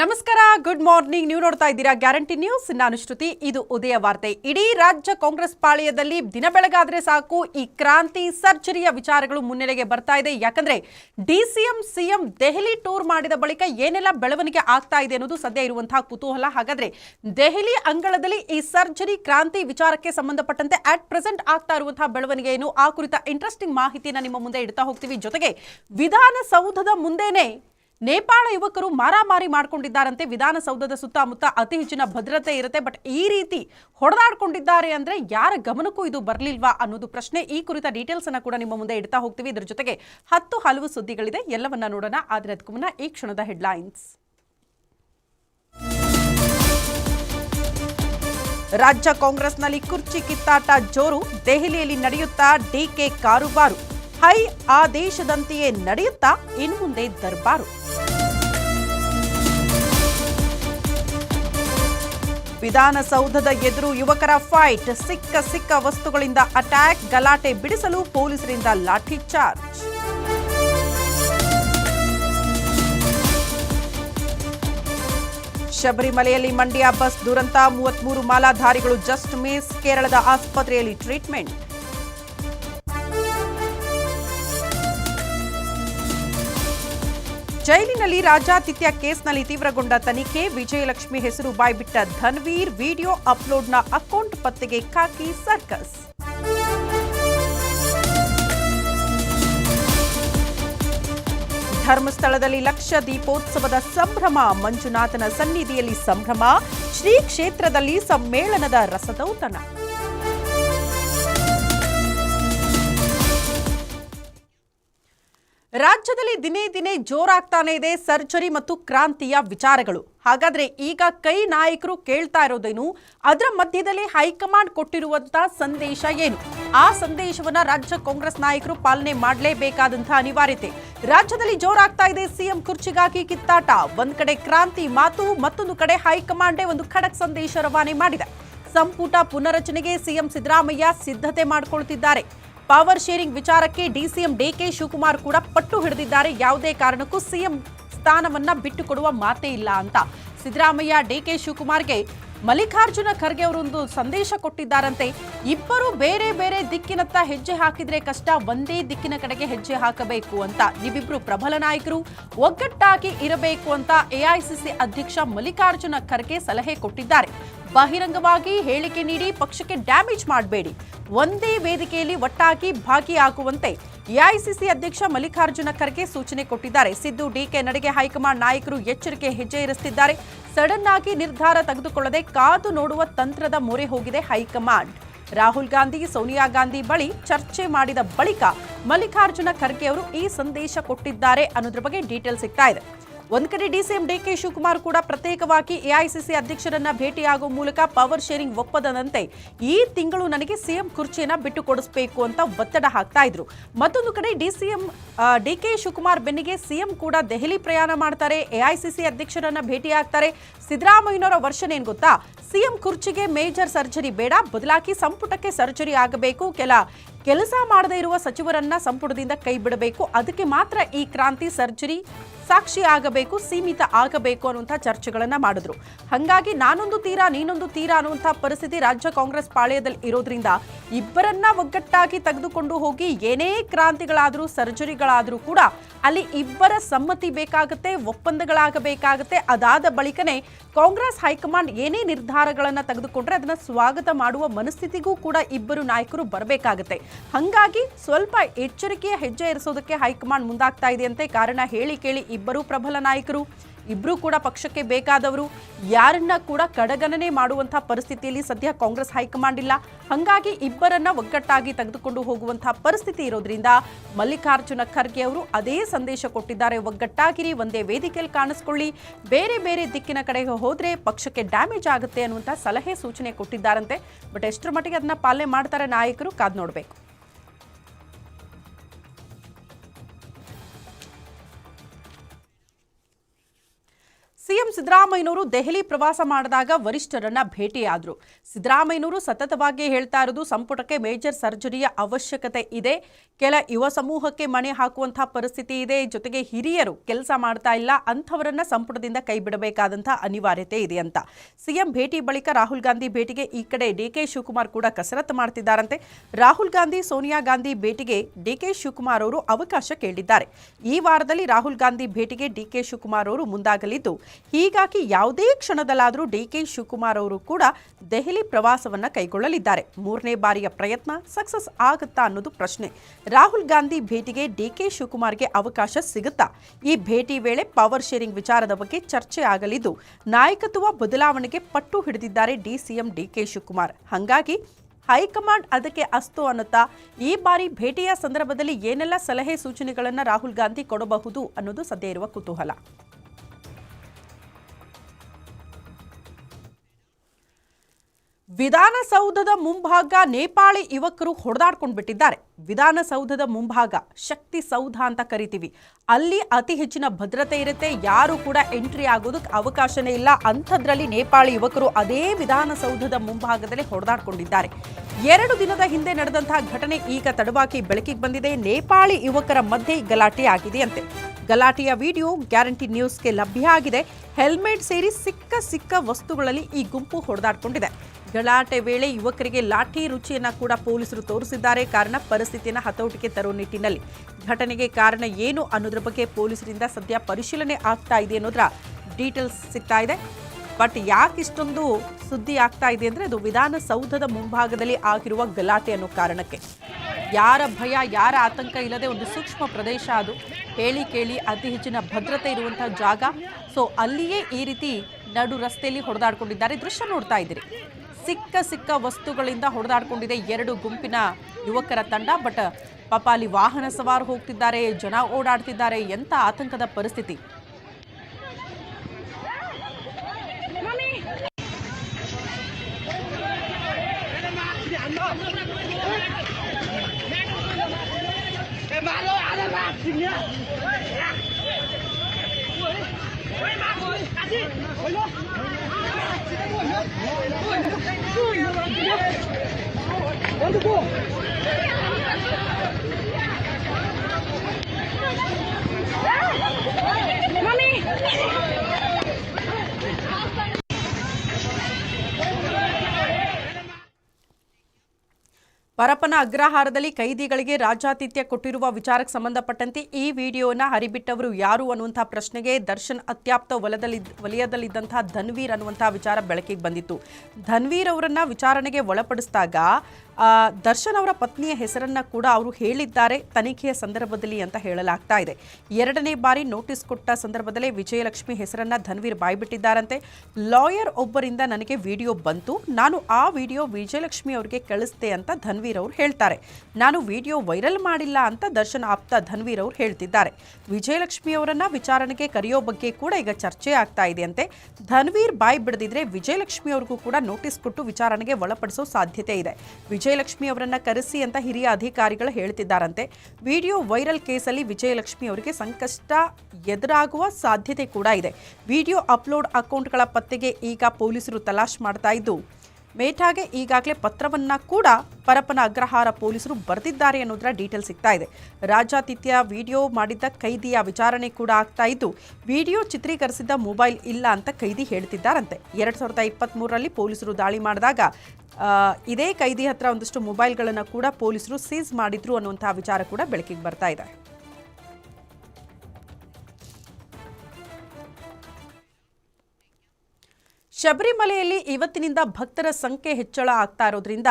ನಮಸ್ಕಾರ good morning ನೀವು ನೋಡ್ತಾ ಇದ್ದೀರಾ ಗ್ಯಾರಂಟಿ ನ್ಯೂಸ್ ನಾನು ಶ್ರುತಿ, ಇದು ಉದಯ ವಾರ್ತೆ. ಇಡೀ ರಾಜ್ಯ ಕಾಂಗ್ರೆಸ್ ಪಾಳ್ಯದಲ್ಲಿ ದಿನ ಬೆಳಗಾದ್ರೆ ಸಾಕು, ಈ ಕ್ರಾಂತಿ ಸರ್ಜರಿಯ ವಿಚಾರಗಳು ಮುನ್ನೆಲೆಗೆ ಬರ್ತಾ ಇದೆ. ಯಾಕಂದ್ರೆ ಡಿಸಿಎಂ ಸಿಎಂ ದೆಹಲಿ ಟೂರ್ ಮಾಡಿದ ಬಳಿಕ ಏನೆಲ್ಲ ಬೆಳವಣಿಗೆ ಆಗ್ತಾ ಇದೆ ಅನ್ನೋದು ಸದ್ಯ ಇರುವಂತಹ ಕುತೂಹಲ. ಹಾಗಾದ್ರೆ, ದೆಹಲಿ ಅಂಗಳದಲ್ಲಿ ಈ ಸರ್ಜರಿ ಕ್ರಾಂತಿ ವಿಚಾರಕ್ಕೆ ಸಂಬಂಧಪಟ್ಟಂತೆ ಅಟ್ ಪ್ರೆಸೆಂಟ್ ಆಗ್ತಾ ಇರುವಂತಹ ಬೆಳವಣಿಗೆ ಏನು ಆ ಕುರಿತ ಇಂಟ್ರೆಸ್ಟಿಂಗ್ ಮಾಹಿತಿಯನ್ನ ನಿಮ್ಮ ಮುಂದೆ ಇಡ್ತಾ ಹೋಗ್ತೀವಿ. ಜೊತೆಗೆ, ವಿಧಾನಸೌಧದ ಮುಂದೆನೆ ನೇಪಾಳ ಯುವಕರು ಮಾರಾಮಾರಿ ಮಾಡ್ಕೊಂಡಿದ್ದಾರಂತೆ. ವಿಧಾನಸೌಧದ ಸುತ್ತಮುತ್ತ ಅತಿ ಹೆಚ್ಚಿನ ಭದ್ರತೆ ಇರುತ್ತೆ. ಬಟ್ ಈ ರೀತಿ ಹೊಡೆದಾಡ್ಕೊಂಡಿದ್ದಾರೆ ಅಂದ್ರೆ ಯಾರ ಗಮನಕ್ಕೂ ಇದು ಬರಲಿಲ್ವಾ ಅನ್ನೋದು ಪ್ರಶ್ನೆ. ಈ ಕುರಿತ ಡೀಟೇಲ್ಸ್ ಅನ್ನ ಕೂಡ ನಿಮ್ಮ ಮುಂದೆ ಇಡ್ತಾ ಹೋಗ್ತೀವಿ. ಇದ್ರ ಜೊತೆಗೆ ಹತ್ತು ಹಲವು ಸುದ್ದಿಗಳಿದೆ. ಎಲ್ಲವನ್ನ ನೋಡೋಣ. ಆದರೆ ಅದಕ್ಕೂ ಮುನ್ನ ಈ ಕ್ಷಣದ ಹೆಡ್ಲೈನ್ಸ್ ರಾಜ್ಯ ಕಾಂಗ್ರೆಸ್ನಲ್ಲಿ ಕುರ್ಚಿ ಕಿತ್ತಾಟ ಜೋರು. ದೆಹಲಿಯಲ್ಲಿ ನಡೆಯುತ್ತಾ ಡಿಕೆ ಕಾರುಬಾರು ಹೈ ಆದೇಶದಂತೆಯೇ ನಡೆಯುತ್ತಾ ಇನ್ನು ಮುಂದೆ ದರ್ಬಾರು. ವಿಧಾನಸೌಧದ ಎದುರು ಯುವಕರ ಫೈಟ್ ಸಿಕ್ಕ ಸಿಕ್ಕ ವಸ್ತುಗಳಿಂದ ಅಟ್ಯಾಕ್ ಗಲಾಟೆ ಬಿಡಿಸಲು ಪೊಲೀಸರಿಂದ ಲಾಠಿ ಚಾರ್ಜ್ ಶಬರಿಮಲೆಯಲ್ಲಿ ಮಂಡ್ಯ ಬಸ್ ದುರಂತ ಮೂವತ್ಮೂರು ಮಾಲಾಧಾರಿಗಳು ಜಸ್ಟ್ ಮಿಸ್ ಕೇರಳದ ಆಸ್ಪತ್ರೆಯಲ್ಲಿ ಟ್ರೀಟ್ಮೆಂಟ್ ಜೈಲಿನಲ್ಲಿ ರಾಜಾತಿಥ್ಯ ಕೇಸ್ನಲ್ಲಿ ತೀವ್ರಗೊಂಡ ತನಿಖೆ, ವಿಜಯಲಕ್ಷ್ಮಿ ಹೆಸರು ಬಾಯ್ಬಿಟ್ಟ ಧನ್ವೀರ್ ವಿಡಿಯೋ ಅಪ್ಲೋಡ್ನ ಅಕೌಂಟ್ ಪತ್ತೆಗೆ ಖಾಕಿ ಸರ್ಕಸ್. ಧರ್ಮಸ್ಥಳದಲ್ಲಿ ಲಕ್ಷ ದೀಪೋತ್ಸವದ ಸಂಭ್ರಮ, ಮಂಜುನಾಥನ ಸನ್ನಿಧಿಯಲ್ಲಿ ಸಂಭ್ರಮ ಶ್ರೀ ಕ್ಷೇತ್ರದಲ್ಲಿ ಸಮ್ಮೇಳನದ ರಸದೌತಣ. ರಾಜ್ಯದಲ್ಲಿ ದಿನೇ ದಿನೇ ಜೋರಾಗ್ತಾನೆ ಇದೆ ಸರ್ಜರಿ ಮತ್ತು ಕ್ರಾಂತಿಯ ವಿಚಾರಗಳು. ಹಾಗಾದ್ರೆ ಈಗ ಕೈ ನಾಯಕರು ಕೇಳ್ತಾ ಇರೋದೇನು? ಅದರ ಮಧ್ಯದಲ್ಲಿ ಹೈಕಮಾಂಡ್ ಕೊಟ್ಟಿರುವಂತಹ ಸಂದೇಶ ಏನು? ಆ ಸಂದೇಶವನ್ನ ರಾಜ್ಯ ಕಾಂಗ್ರೆಸ್ ನಾಯಕರು ಪಾಲನೆ ಮಾಡಲೇಬೇಕಾದಂತಹ ಅನಿವಾರ್ಯತೆ. ರಾಜ್ಯದಲ್ಲಿ ಜೋರಾಗ್ತಾ ಇದೆ ಸಿಎಂ ಕುರ್ಚಿಗಾಗಿ ಕಿತ್ತಾಟ. ಒಂದ್ ಕಡೆ ಕ್ರಾಂತಿ ಮಾತು, ಮತ್ತೊಂದು ಕಡೆ ಹೈಕಮಾಂಡೇ ಒಂದು ಖಡಕ್ ಸಂದೇಶ ರವಾನೆ ಮಾಡಿದೆ. ಸಂಪುಟ ಪುನರಚನೆಗೆ ಸಿಎಂ ಸಿದ್ದರಾಮಯ್ಯ ಸಿದ್ಧತೆ ಮಾಡಿಕೊಳ್ತಿದ್ದಾರೆ. ಪವರ್ ಶೇರಿಂಗ್ ವಿಚಾರಕ್ಕೆ ಡಿಸಿಎಂ ಡಿಕೆ ಶಿವಕುಮಾರ್ ಕೂಡ ಪಟ್ಟು ಹಿಡಿದಿದ್ದಾರೆ. ಯಾವುದೇ ಕಾರಣಕ್ಕೂ ಸಿಎಂ ಸ್ಥಾನವನ್ನ ಬಿಟ್ಟುಕೊಡುವ ಮಾತೇ ಇಲ್ಲ ಅಂತ. ಸಿದ್ದರಾಮಯ್ಯ ಡಿಕೆ ಶಿವಕುಮಾರ್ಗೆ ಮಲ್ಲಿಕಾರ್ಜುನ ಖರ್ಗೆ ಅವರೊಂದು ಸಂದೇಶ ಕೊಟ್ಟಿದ್ದಾರಂತೆ. ಇಬ್ಬರು ಬೇರೆ ಬೇರೆ ದಿಕ್ಕಿನತ್ತ ಹೆಜ್ಜೆ ಹಾಕಿದ್ರೆ ಕಷ್ಟ, ಒಂದೇ ದಿಕ್ಕಿನ ಕಡೆಗೆ ಹೆಜ್ಜೆ ಹಾಕಬೇಕು ಅಂತ. ನೀವಿಬ್ರು ಪ್ರಬಲ ನಾಯಕರು, ಒಗ್ಗಟ್ಟಾಗಿ ಇರಬೇಕು ಅಂತ ಎಐಸಿಸಿ ಅಧ್ಯಕ್ಷ ಮಲ್ಲಿಕಾರ್ಜುನ ಖರ್ಗೆ ಸಲಹೆ ಕೊಟ್ಟಿದ್ದಾರೆ. ಬಹಿರಂಗವಾಗಿ ಹೇಳಿಕೆ ನೀಡಿ ಪಕ್ಷಕ್ಕೆ ಡ್ಯಾಮೇಜ್ ಮಾಡಬೇಡಿ. ಒಂದೇ ವೇದಿಕೆಯಲ್ಲಿ ಒಟ್ಟಾಗಿ ಭಾಗಿಯಾಗುವಂತೆ ಎಐಸಿಸಿ ಅಧ್ಯಕ್ಷ ಮಲ್ಲಿಕಾರ್ಜುನ ಖರ್ಗೆ ಸೂಚನೆ ಕೊಟ್ಟಿದ್ದಾರೆ. ಸಿದ್ದು ಡಿಕೆ ನಡೆಗೆ ಹೈಕಮಾಂಡ್ ನಾಯಕರು ಎಚ್ಚರಿಕೆ ಹೆಜ್ಜೆ ಇರಿಸುತ್ತಿದ್ದಾರೆ ಸಡನ್ ಆಗಿ ನಿರ್ಧಾರ ತೆಗೆದುಕೊಳ್ಳದೆ ಕಾದು ನೋಡುವ ತಂತ್ರದ ಮೊರೆ ಹೋಗಿದೆ ಹೈಕಮಾಂಡ್. ರಾಹುಲ್ ಗಾಂಧಿ, ಸೋನಿಯಾ ಗಾಂಧಿ ಬಳಿ ಚರ್ಚೆ ಮಾಡಿದ ಬಳಿಕ ಮಲ್ಲಿಕಾರ್ಜುನ ಖರ್ಗೆ ಅವರು ಈ ಸಂದೇಶ ಕೊಟ್ಟಿದ್ದಾರೆ ಅನ್ನೋದ್ರ ಬಗ್ಗೆ ಡೀಟೇಲ್ ಸಿಗ್ತಾ ಇದೆ. ಒಂದ್ ಕಡೆ ಡಿಸಿಎಂ ಡಿಕೆ ಶಿವಕುಮಾರ್ ಕೂಡ ಪ್ರತ್ಯೇಕವಾಗಿ ಎಐಸಿಸಿ ಅಧ್ಯಕ್ಷರನ್ನ ಭೇಟಿಯಾಗುವ ಮೂಲಕ ಪವರ್ ಶೇರಿಂಗ್ ಒಪ್ಪದಂತೆ ಈ ತಿಂಗಳು ನನಗೆ ಸಿಎಂ ಕುರ್ಚಿಯನ್ನ ಬಿಟ್ಟು ಕೊಡಿಸಬೇಕು ಅಂತ ಒತ್ತಡ ಹಾಕ್ತಾ ಇದ್ರು. ಮತ್ತೊಂದು ಕಡೆ ಡಿಸಿಎಂ ಡಿಕೆ ಶಿವಕುಮಾರ್ ಬೆನ್ನಿಗೆ ಸಿಎಂ ಕೂಡ ದೆಹಲಿ ಪ್ರಯಾಣ ಮಾಡ್ತಾರೆ ಎಐಸಿಸಿ ಅಧ್ಯಕ್ಷರನ್ನ ಭೇಟಿಯಾಗ್ತಾರೆ. ಸಿದ್ದರಾಮಯ್ಯನವರ ವರ್ಷನ್ ಏನ್ ಗೊತ್ತಾ? ಸಿಎಂ ಕುರ್ಚಿಗೆ ಮೇಜರ್ ಸರ್ಜರಿ ಬೇಡ, ಬದಲಾಗಿ ಸಂಪುಟಕ್ಕೆ ಸರ್ಜರಿ ಆಗಬೇಕು. ಕೆಲ ಕೆಲಸ ಮಾಡದೇ ಇರುವ ಸಚಿವರನ್ನ ಸಂಪುಟದಿಂದ ಕೈ ಬಿಡಬೇಕು. ಅದಕ್ಕೆ ಮಾತ್ರ ಈ ಕ್ರಾಂತಿ ಸರ್ಜರಿ ಸಾಕ್ಷಿ ಆಗಬೇಕು, ಸೀಮಿತ ಆಗಬೇಕು ಅನ್ನುವಂಥ ಚರ್ಚೆಗಳನ್ನು ಮಾಡಿದ್ರು. ಹಾಗಾಗಿ ನಾನೊಂದು ತೀರಾ, ನೀನೊಂದು ತೀರಾ ಅನ್ನುವಂಥ ಪರಿಸ್ಥಿತಿ ರಾಜ್ಯ ಕಾಂಗ್ರೆಸ್ ಪಾಳ್ಯದಲ್ಲಿ ಇರೋದ್ರಿಂದ ಇಬ್ಬರನ್ನ ಒಗ್ಗಟ್ಟಾಗಿ ತೆಗೆದುಕೊಂಡು ಹೋಗಿ ಏನೇ ಕ್ರಾಂತಿಗಳಾದರೂ, ಸರ್ಜರಿಗಳಾದರೂ ಕೂಡ ಅಲ್ಲಿ ಇಬ್ಬರ ಸಮ್ಮತಿ ಬೇಕಾಗುತ್ತೆ, ಒಪ್ಪಂದಗಳಾಗಬೇಕಾಗುತ್ತೆ. ಅದಾದ ಬಳಿಕನೇ ಕಾಂಗ್ರೆಸ್ ಹೈಕಮಾಂಡ್ ಏನೇ ನಿರ್ಧಾರಗಳನ್ನು ತೆಗೆದುಕೊಂಡ್ರೆ ಅದನ್ನ ಸ್ವಾಗತ ಮಾಡುವ ಮನಸ್ಥಿತಿಗೂ ಕೂಡ ಇಬ್ಬರು ನಾಯಕರು ಬರಬೇಕಾಗುತ್ತೆ. ಹಾಗಾಗಿ ಸ್ವಲ್ಪ ಎಚ್ಚರಿಕೆಯ ಹೆಜ್ಜೆ ಇರಿಸೋದಕ್ಕೆ ಹೈಕಮಾಂಡ್ ಮುಂದಾಗ್ತಾ ಇದೆಯಂತೆ ಕಾರಣ ಹೇಳಿ ಕೇಳಿ ಇಬ್ಬರು ಪ್ರಬಲ ನಾಯಕರು ಇಬ್ಬರೂ ಕೂಡ ಪಕ್ಷಕ್ಕೆ ಬೇಕಾದವರು, ಯಾರನ್ನ ಕೂಡ ಕಡಗಣನೆ ಮಾಡುವಂತಹ ಪರಿಸ್ಥಿತಿಯಲ್ಲಿ ಸದ್ಯ ಕಾಂಗ್ರೆಸ್ ಹೈಕಮಾಂಡ್ ಇಲ್ಲ. ಹಾಗಾಗಿ ಇಬ್ಬರನ್ನ ಒಗ್ಗಟ್ಟಾಗಿ ತೆಗೆದುಕೊಂಡು ಹೋಗುವಂತಹ ಪರಿಸ್ಥಿತಿ ಇರೋದ್ರಿಂದ ಮಲ್ಲಿಕಾರ್ಜುನ ಖರ್ಗೆ ಅವರು ಅದೇ ಸಂದೇಶ ಕೊಟ್ಟಿದ್ದಾರೆ. ಒಗ್ಗಟ್ಟಾಗಿರಿ, ಒಂದೇ ವೇದಿಕೆಯಲ್ಲಿ ಕಾಣಿಸ್ಕೊಳ್ಳಿ. ಬೇರೆ ಬೇರೆ ದಿಕ್ಕಿನ ಕಡೆಗೆ ಹೋದ್ರೆ ಪಕ್ಷಕ್ಕೆ ಡ್ಯಾಮೇಜ್ ಆಗುತ್ತೆ ಅನ್ನುವಂಥ ಸಲಹೆ ಸೂಚನೆ ಕೊಟ್ಟಿದ್ದಾರಂತೆ. ಬಟ್ ಎಷ್ಟರ ಮಟ್ಟಿಗೆ ಅದನ್ನ ಪಾಲನೆ ಮಾಡ್ತಾರೆ ನಾಯಕರು, ಕಾದ್ ನೋಡಬೇಕು. ಸಿದ್ದರಾಮಯ್ಯನವರು ದೆಹಲಿ ಪ್ರವಾಸ ಮಾಡಿದಾಗ ವರಿಷ್ಠರನ್ನ ಭೇಟಿಯಾದರು. ಸಿದ್ದರಾಮಯ್ಯನವರು ಸತತವಾಗಿ ಹೇಳ್ತಾ ಇರೋದು ಸಂಪುಟಕ್ಕೆ ಮೇಜರ್ ಸರ್ಜರಿಯ ಅವಶ್ಯಕತೆ ಇದೆ. ಕೆಲ ಯುವ ಸಮೂಹಕ್ಕೆ ಮಣೆ ಹಾಕುವಂತಹ ಪರಿಸ್ಥಿತಿ ಇದೆ. ಜೊತೆಗೆ ಹಿರಿಯರು ಕೆಲಸ ಮಾಡ್ತಾ ಇಲ್ಲ. ಅಂಥವರನ್ನ ಸಂಪುಟದಿಂದ ಕೈ ಬಿಡಬೇಕಾದಂತಹ ಅನಿವಾರ್ಯತೆ ಇದೆ ಅಂತ. ಸಿಎಂ ಭೇಟಿ ಬಳಿಕ ರಾಹುಲ್ ಗಾಂಧಿ ಭೇಟಿಗೆ ಈ ಕಡೆ ಡಿಕೆ ಶಿವಕುಮಾರ್ ಕೂಡ ಕಸರತ್ತು ಮಾಡ್ತಿದ್ದಾರಂತೆ. ರಾಹುಲ್ ಗಾಂಧಿ, ಸೋನಿಯಾ ಗಾಂಧಿ ಭೇಟಿಗೆ ಡಿಕೆ ಶಿವಕುಮಾರ್ ಅವರು ಅವಕಾಶ ಕೇಳಿದ್ದಾರೆ. ಈ ವಾರದಲ್ಲಿ ರಾಹುಲ್ ಗಾಂಧಿ ಭೇಟಿಗೆ ಡಿಕೆ ಶಿವಕುಮಾರ್ ಅವರು ಮುಂದಾಗಲಿದ್ದು ಹೀಗಾಗಿ ಯಾವುದೇ ಕ್ಷಣದಲ್ಲಾದರೂ ಡಿ ಕೆ ಶಿವಕುಮಾರ್ ಅವರು ಕೂಡ ದೆಹಲಿ ಪ್ರವಾಸವನ್ನ ಕೈಗೊಳ್ಳಲಿದ್ದಾರೆ. ಮೂರನೇ ಬಾರಿಯ ಪ್ರಯತ್ನ ಸಕ್ಸಸ್ ಆಗುತ್ತಾ ಅನ್ನೋದು ಪ್ರಶ್ನೆ. ರಾಹುಲ್ ಗಾಂಧಿ ಭೇಟಿಗೆ ಡಿ ಕೆ ಶಿವಕುಮಾರ್ಗೆ ಅವಕಾಶ ಸಿಗುತ್ತಾ? ಈ ಭೇಟಿ ವೇಳೆ ಪವರ್ ಶೇರಿಂಗ್ ವಿಚಾರದ ಬಗ್ಗೆ ಚರ್ಚೆ ಆಗಲಿದ್ದು, ನಾಯಕತ್ವ ಬದಲಾವಣೆಗೆ ಪಟ್ಟು ಹಿಡಿದಿದ್ದಾರೆ ಡಿಸಿಎಂ ಡಿಕೆ ಶಿವಕುಮಾರ್. ಹಾಗಾಗಿ ಹೈಕಮಾಂಡ್ ಅದಕ್ಕೆ ಅಸ್ತು ಅನ್ನುತ್ತಾ, ಈ ಬಾರಿ ಭೇಟಿಯ ಸಂದರ್ಭದಲ್ಲಿ ಏನೆಲ್ಲ ಸಲಹೆ ಸೂಚನೆಗಳನ್ನು ರಾಹುಲ್ ಗಾಂಧಿ ಕೊಡಬಹುದು ಅನ್ನೋದು ಸದ್ಯ ಇರುವ ಕುತೂಹಲ. ವಿಧಾನಸೌಧದ ಮುಂಭಾಗ ನೇಪಾಳಿ ಯುವಕರು ಹೊಡೆದಾಡ್ಕೊಂಡು ಬಿಟ್ಟಿದ್ದಾರೆ. ವಿಧಾನಸೌಧದ ಮುಂಭಾಗ ಶಕ್ತಿ ಸೌಧ ಅಂತ ಕರಿತೀವಿ. ಅಲ್ಲಿ ಅತಿ ಹೆಚ್ಚಿನ ಭದ್ರತೆ ಇರುತ್ತೆ. ಯಾರು ಕೂಡ ಎಂಟ್ರಿ ಆಗೋದಕ್ಕೆ ಅವಕಾಶನೇ ಇಲ್ಲ. ಅಂಥದ್ರಲ್ಲಿ ನೇಪಾಳಿ ಯುವಕರು ಅದೇ ವಿಧಾನಸೌಧದ ಮುಂಭಾಗದಲ್ಲಿ ಹೊಡೆದಾಡ್ಕೊಂಡಿದ್ದಾರೆ. ಎರಡು ದಿನದ ಹಿಂದೆ ನಡೆದಂತಹ ಘಟನೆ ಈಗ ತಡವಾಗಿ ಬೆಳಕಿಗೆ ಬಂದಿದೆ. ನೇಪಾಳಿ ಯುವಕರ ಮಧ್ಯೆ ಗಲಾಟೆ ಆಗಿದೆಯಂತೆ. ಗಲಾಟೆಯ ವಿಡಿಯೋ ಗ್ಯಾರಂಟಿ ನ್ಯೂಸ್ಗೆ ಲಭ್ಯ ಆಗಿದೆ. ಹೆಲ್ಮೆಟ್ ಸೇರಿ ಸಿಕ್ಕ ಸಿಕ್ಕ ವಸ್ತುಗಳಲ್ಲಿ ಈ ಗುಂಪು ಹೊಡೆದಾಡ್ಕೊಂಡಿದೆ. ಗಲಾಟೆ ವೇಳೆ ಯುವಕರಿಗೆ ಲಾಠಿ ರುಚಿಯನ್ನ ಕೂಡ ಪೊಲೀಸರು ತೋರಿಸಿದ್ದಾರೆ. ಕಾರಣ ಪರಿಸ್ಥಿತಿಯನ್ನು ಹತೋಟಿಗೆ ತರೋ ನಿಟ್ಟಿನಲ್ಲಿ. ಘಟನೆಗೆ ಕಾರಣ ಏನು ಅನ್ನೋದ್ರ ಬಗ್ಗೆ ಪೊಲೀಸರಿಂದ ಸದ್ಯ ಪರಿಶೀಲನೆ ಆಗ್ತಾ ಇದೆ ಅನ್ನೋದ್ರ ಡೀಟೇಲ್ಸ್ ಸಿಗ್ತಾ ಇದೆ. ಬಟ್ ಯಾಕೆ ಇಷ್ಟೊಂದು ಸುದ್ದಿ ಆಗ್ತಾ ಇದೆ ಅಂದರೆ ಅದು ವಿಧಾನಸೌಧದ ಮುಂಭಾಗದಲ್ಲಿ ಆಗಿರುವ ಗಲಾಟೆ ಅನ್ನೋ ಕಾರಣಕ್ಕೆ. ಯಾರ ಭಯ, ಯಾರ ಆತಂಕ ಇಲ್ಲದೆ ಒಂದು ಸೂಕ್ಷ್ಮ ಪ್ರದೇಶ ಅದು. ಹೇಳಿ ಕೇಳಿ ಅತಿ ಹೆಚ್ಚಿನ ಭದ್ರತೆ ಇರುವಂತಹ ಜಾಗ. ಸೊ ಅಲ್ಲಿಯೇ ಈ ರೀತಿ ನಡು ರಸ್ತೆಯಲ್ಲಿ ಹೊಡೆದಾಡ್ಕೊಂಡಿದ್ದಾರೆ. ದೃಶ್ಯ ನೋಡ್ತಾ ಇದ್ದೀರಿ. ಸಿಕ್ಕ ಸಿಕ್ಕ ವಸ್ತುಗಳಿಂದ ಹೊಡೆದಾಡ್ಕೊಂಡಿದೆ ಎರಡು ಗುಂಪಿನ ಯುವಕರ ತಂಡ, ಬಟ್ ಪಾಪ ಅಲ್ಲಿ ವಾಹನ ಸವಾರು ಹೋಗ್ತಿದ್ದಾರೆ, ಜನ ಓಡಾಡ್ತಿದ್ದಾರೆ, ಎಂತ ಆತಂಕದ ಪರಿಸ್ಥಿತಿ? Let's go! ಪರಪ್ಪನ ಅಗ್ರಹಾರದಲ್ಲಿ ಕೈದಿಗಳಿಗೆ ರಾಜ್ಯಾತಿಥ್ಯ ಕೊಟ್ಟಿರುವ ವಿಚಾರಕ್ಕೆ ಸಂಬಂಧಪಟ್ಟಂತೆ ಈ ವಿಡಿಯೋನ ಹರಿಬಿಟ್ಟವರು ಯಾರು ಅನ್ನುವಂತಹ ಪ್ರಶ್ನೆಗೆ ದರ್ಶನ್ ಅತ್ಯಾಪ್ತ ವಲಯದಲ್ಲಿ ವಲಯದಲ್ಲಿದ್ದಂತಹ ಧನ್ವೀರ್ ಅನ್ನುವಂತಹ ವಿಚಾರ ಬೆಳಕಿಗೆ ಬಂದಿತ್ತು. ಧನ್ವೀರ್ ಅವರನ್ನ ವಿಚಾರಣೆಗೆ ಒಳಪಡಿಸಿದಾಗ ದರ್ಶನ್ ಅವರ ಪತ್ನಿಯ ಹೆಸರನ್ನ ಕೂಡ ಅವರು ಹೇಳಿದ್ದಾರೆ ತನಿಖೆಯ ಸಂದರ್ಭದಲ್ಲಿ ಅಂತ ಹೇಳಲಾಗ್ತಾ ಇದೆ. ಎರಡನೇ ಬಾರಿ ನೋಟಿಸ್ ಕೊಟ್ಟ ಸಂದರ್ಭದಲ್ಲಿ ವಿಜಯಲಕ್ಷ್ಮಿ ಹೆಸರನ್ನ ಧನ್ವೀರ್ ಬಾಯ್ಬಿಟ್ಟಿದ್ದಾರಂತೆ. ಲಾಯರ್ ಒಬ್ಬರಿಂದ ನನಗೆ ವಿಡಿಯೋ ಬಂತು. ನಾನು ಆ ವಿಡಿಯೋ ವಿಜಯಲಕ್ಷ್ಮಿ ಅವರಿಗೆ ಕಳಿಸ್ದೆ ಅಂತ ಧನ್ವೀರ್ ಅವರು ಹೇಳ್ತಾರೆ. ನಾನು ವಿಡಿಯೋ ವೈರಲ್ ಮಾಡಿಲ್ಲ ಅಂತ ದರ್ಶನ್ ಆಪ್ತ ಧನ್ವೀರ್ ಅವರು ಹೇಳ್ತಿದ್ದಾರೆ. ವಿಜಯಲಕ್ಷ್ಮಿ ಅವರನ್ನ ವಿಚಾರಣೆಗೆ ಕರೆಯೋ ಬಗ್ಗೆ ಕೂಡ ಈಗ ಚರ್ಚೆ ಆಗ್ತಾ ಇದೆಯಂತೆ. ಧನ್ವೀರ್ ಬಾಯ್ ಬಿಡದಿದ್ರೆ ವಿಜಯಲಕ್ಷ್ಮಿ ಅವ್ರಿಗೂ ಕೂಡ ನೋಟಿಸ್ ಕೊಟ್ಟು ವಿಚಾರಣೆಗೆ ಒಳಪಡಿಸೋ ಸಾಧ್ಯತೆ ಇದೆ. ವಿಜಯಲಕ್ಷ್ಮಿ ಅವರನ್ನ ಕರೆಸಿ ಅಂತ ಹಿರಿಯ ಅಧಿಕಾರಿಗಳು ಹೇಳ್ತಿದ್ದಾರಂತೆ. ವಿಡಿಯೋ ವೈರಲ್ ಕೇಸಲ್ಲಿ ವಿಜಯಲಕ್ಷ್ಮಿ ಅವರಿಗೆ ಸಂಕಷ್ಟ ಎದುರಾಗುವ ಸಾಧ್ಯತೆ ಕೂಡ ಇದೆ. ವಿಡಿಯೋ ಅಪ್ಲೋಡ್ ಅಕೌಂಟ್ಗಳ ಪತ್ತೆಗೆ ಈಗ ಪೊಲೀಸರು ತಲಾಶ್ ಮಾಡ್ತಾ ಇದ್ದು ಮೇಠಾಗೆ ಈಗಾಗಲೇ ಪತ್ರವನ್ನ ಕೂಡ ಪರಪ್ಪನ ಅಗ್ರಹಾರ ಪೊಲೀಸರು ಬರೆದಿದ್ದಾರೆ ಅನ್ನೋದರ ಡೀಟೇಲ್ ಸಿಗ್ತಾ ಇದೆ. ರಾಜ್ಯಾತಿಥ್ಯ ವಿಡಿಯೋ ಮಾಡಿದ್ದ ಕೈದಿಯ ವಿಚಾರಣೆ ಕೂಡ ಆಗ್ತಾ ಇದ್ದು, ವಿಡಿಯೋ ಚಿತ್ರೀಕರಿಸಿದ್ದ ಮೊಬೈಲ್ ಇಲ್ಲ ಅಂತ ಕೈದಿ ಹೇಳ್ತಿದ್ದಾರಂತೆ. ಎರಡ್ ಸಾವಿರದ ಇಪ್ಪತ್ತ್ಮೂರರಲ್ಲಿ ಪೊಲೀಸರು ದಾಳಿ ಮಾಡಿದಾಗ ಇದೇ ಕೈದಿ ಹತ್ರ ಒಂದಷ್ಟು ಮೊಬೈಲ್ಗಳನ್ನು ಕೂಡ ಪೊಲೀಸರು ಸೀಸ್ ಮಾಡಿದ್ರು ಅನ್ನುವಂತಹ ವಿಚಾರ ಕೂಡ ಬೆಳಕಿಗೆ ಬರ್ತಾ ಇದೆ. ಶಬರಿಮಲೆಯಲ್ಲಿ ಇವತ್ತಿನಿಂದ ಭಕ್ತರ ಸಂಖ್ಯೆ ಹೆಚ್ಚಳ ಆಗ್ತಾ ಇರೋದ್ರಿಂದ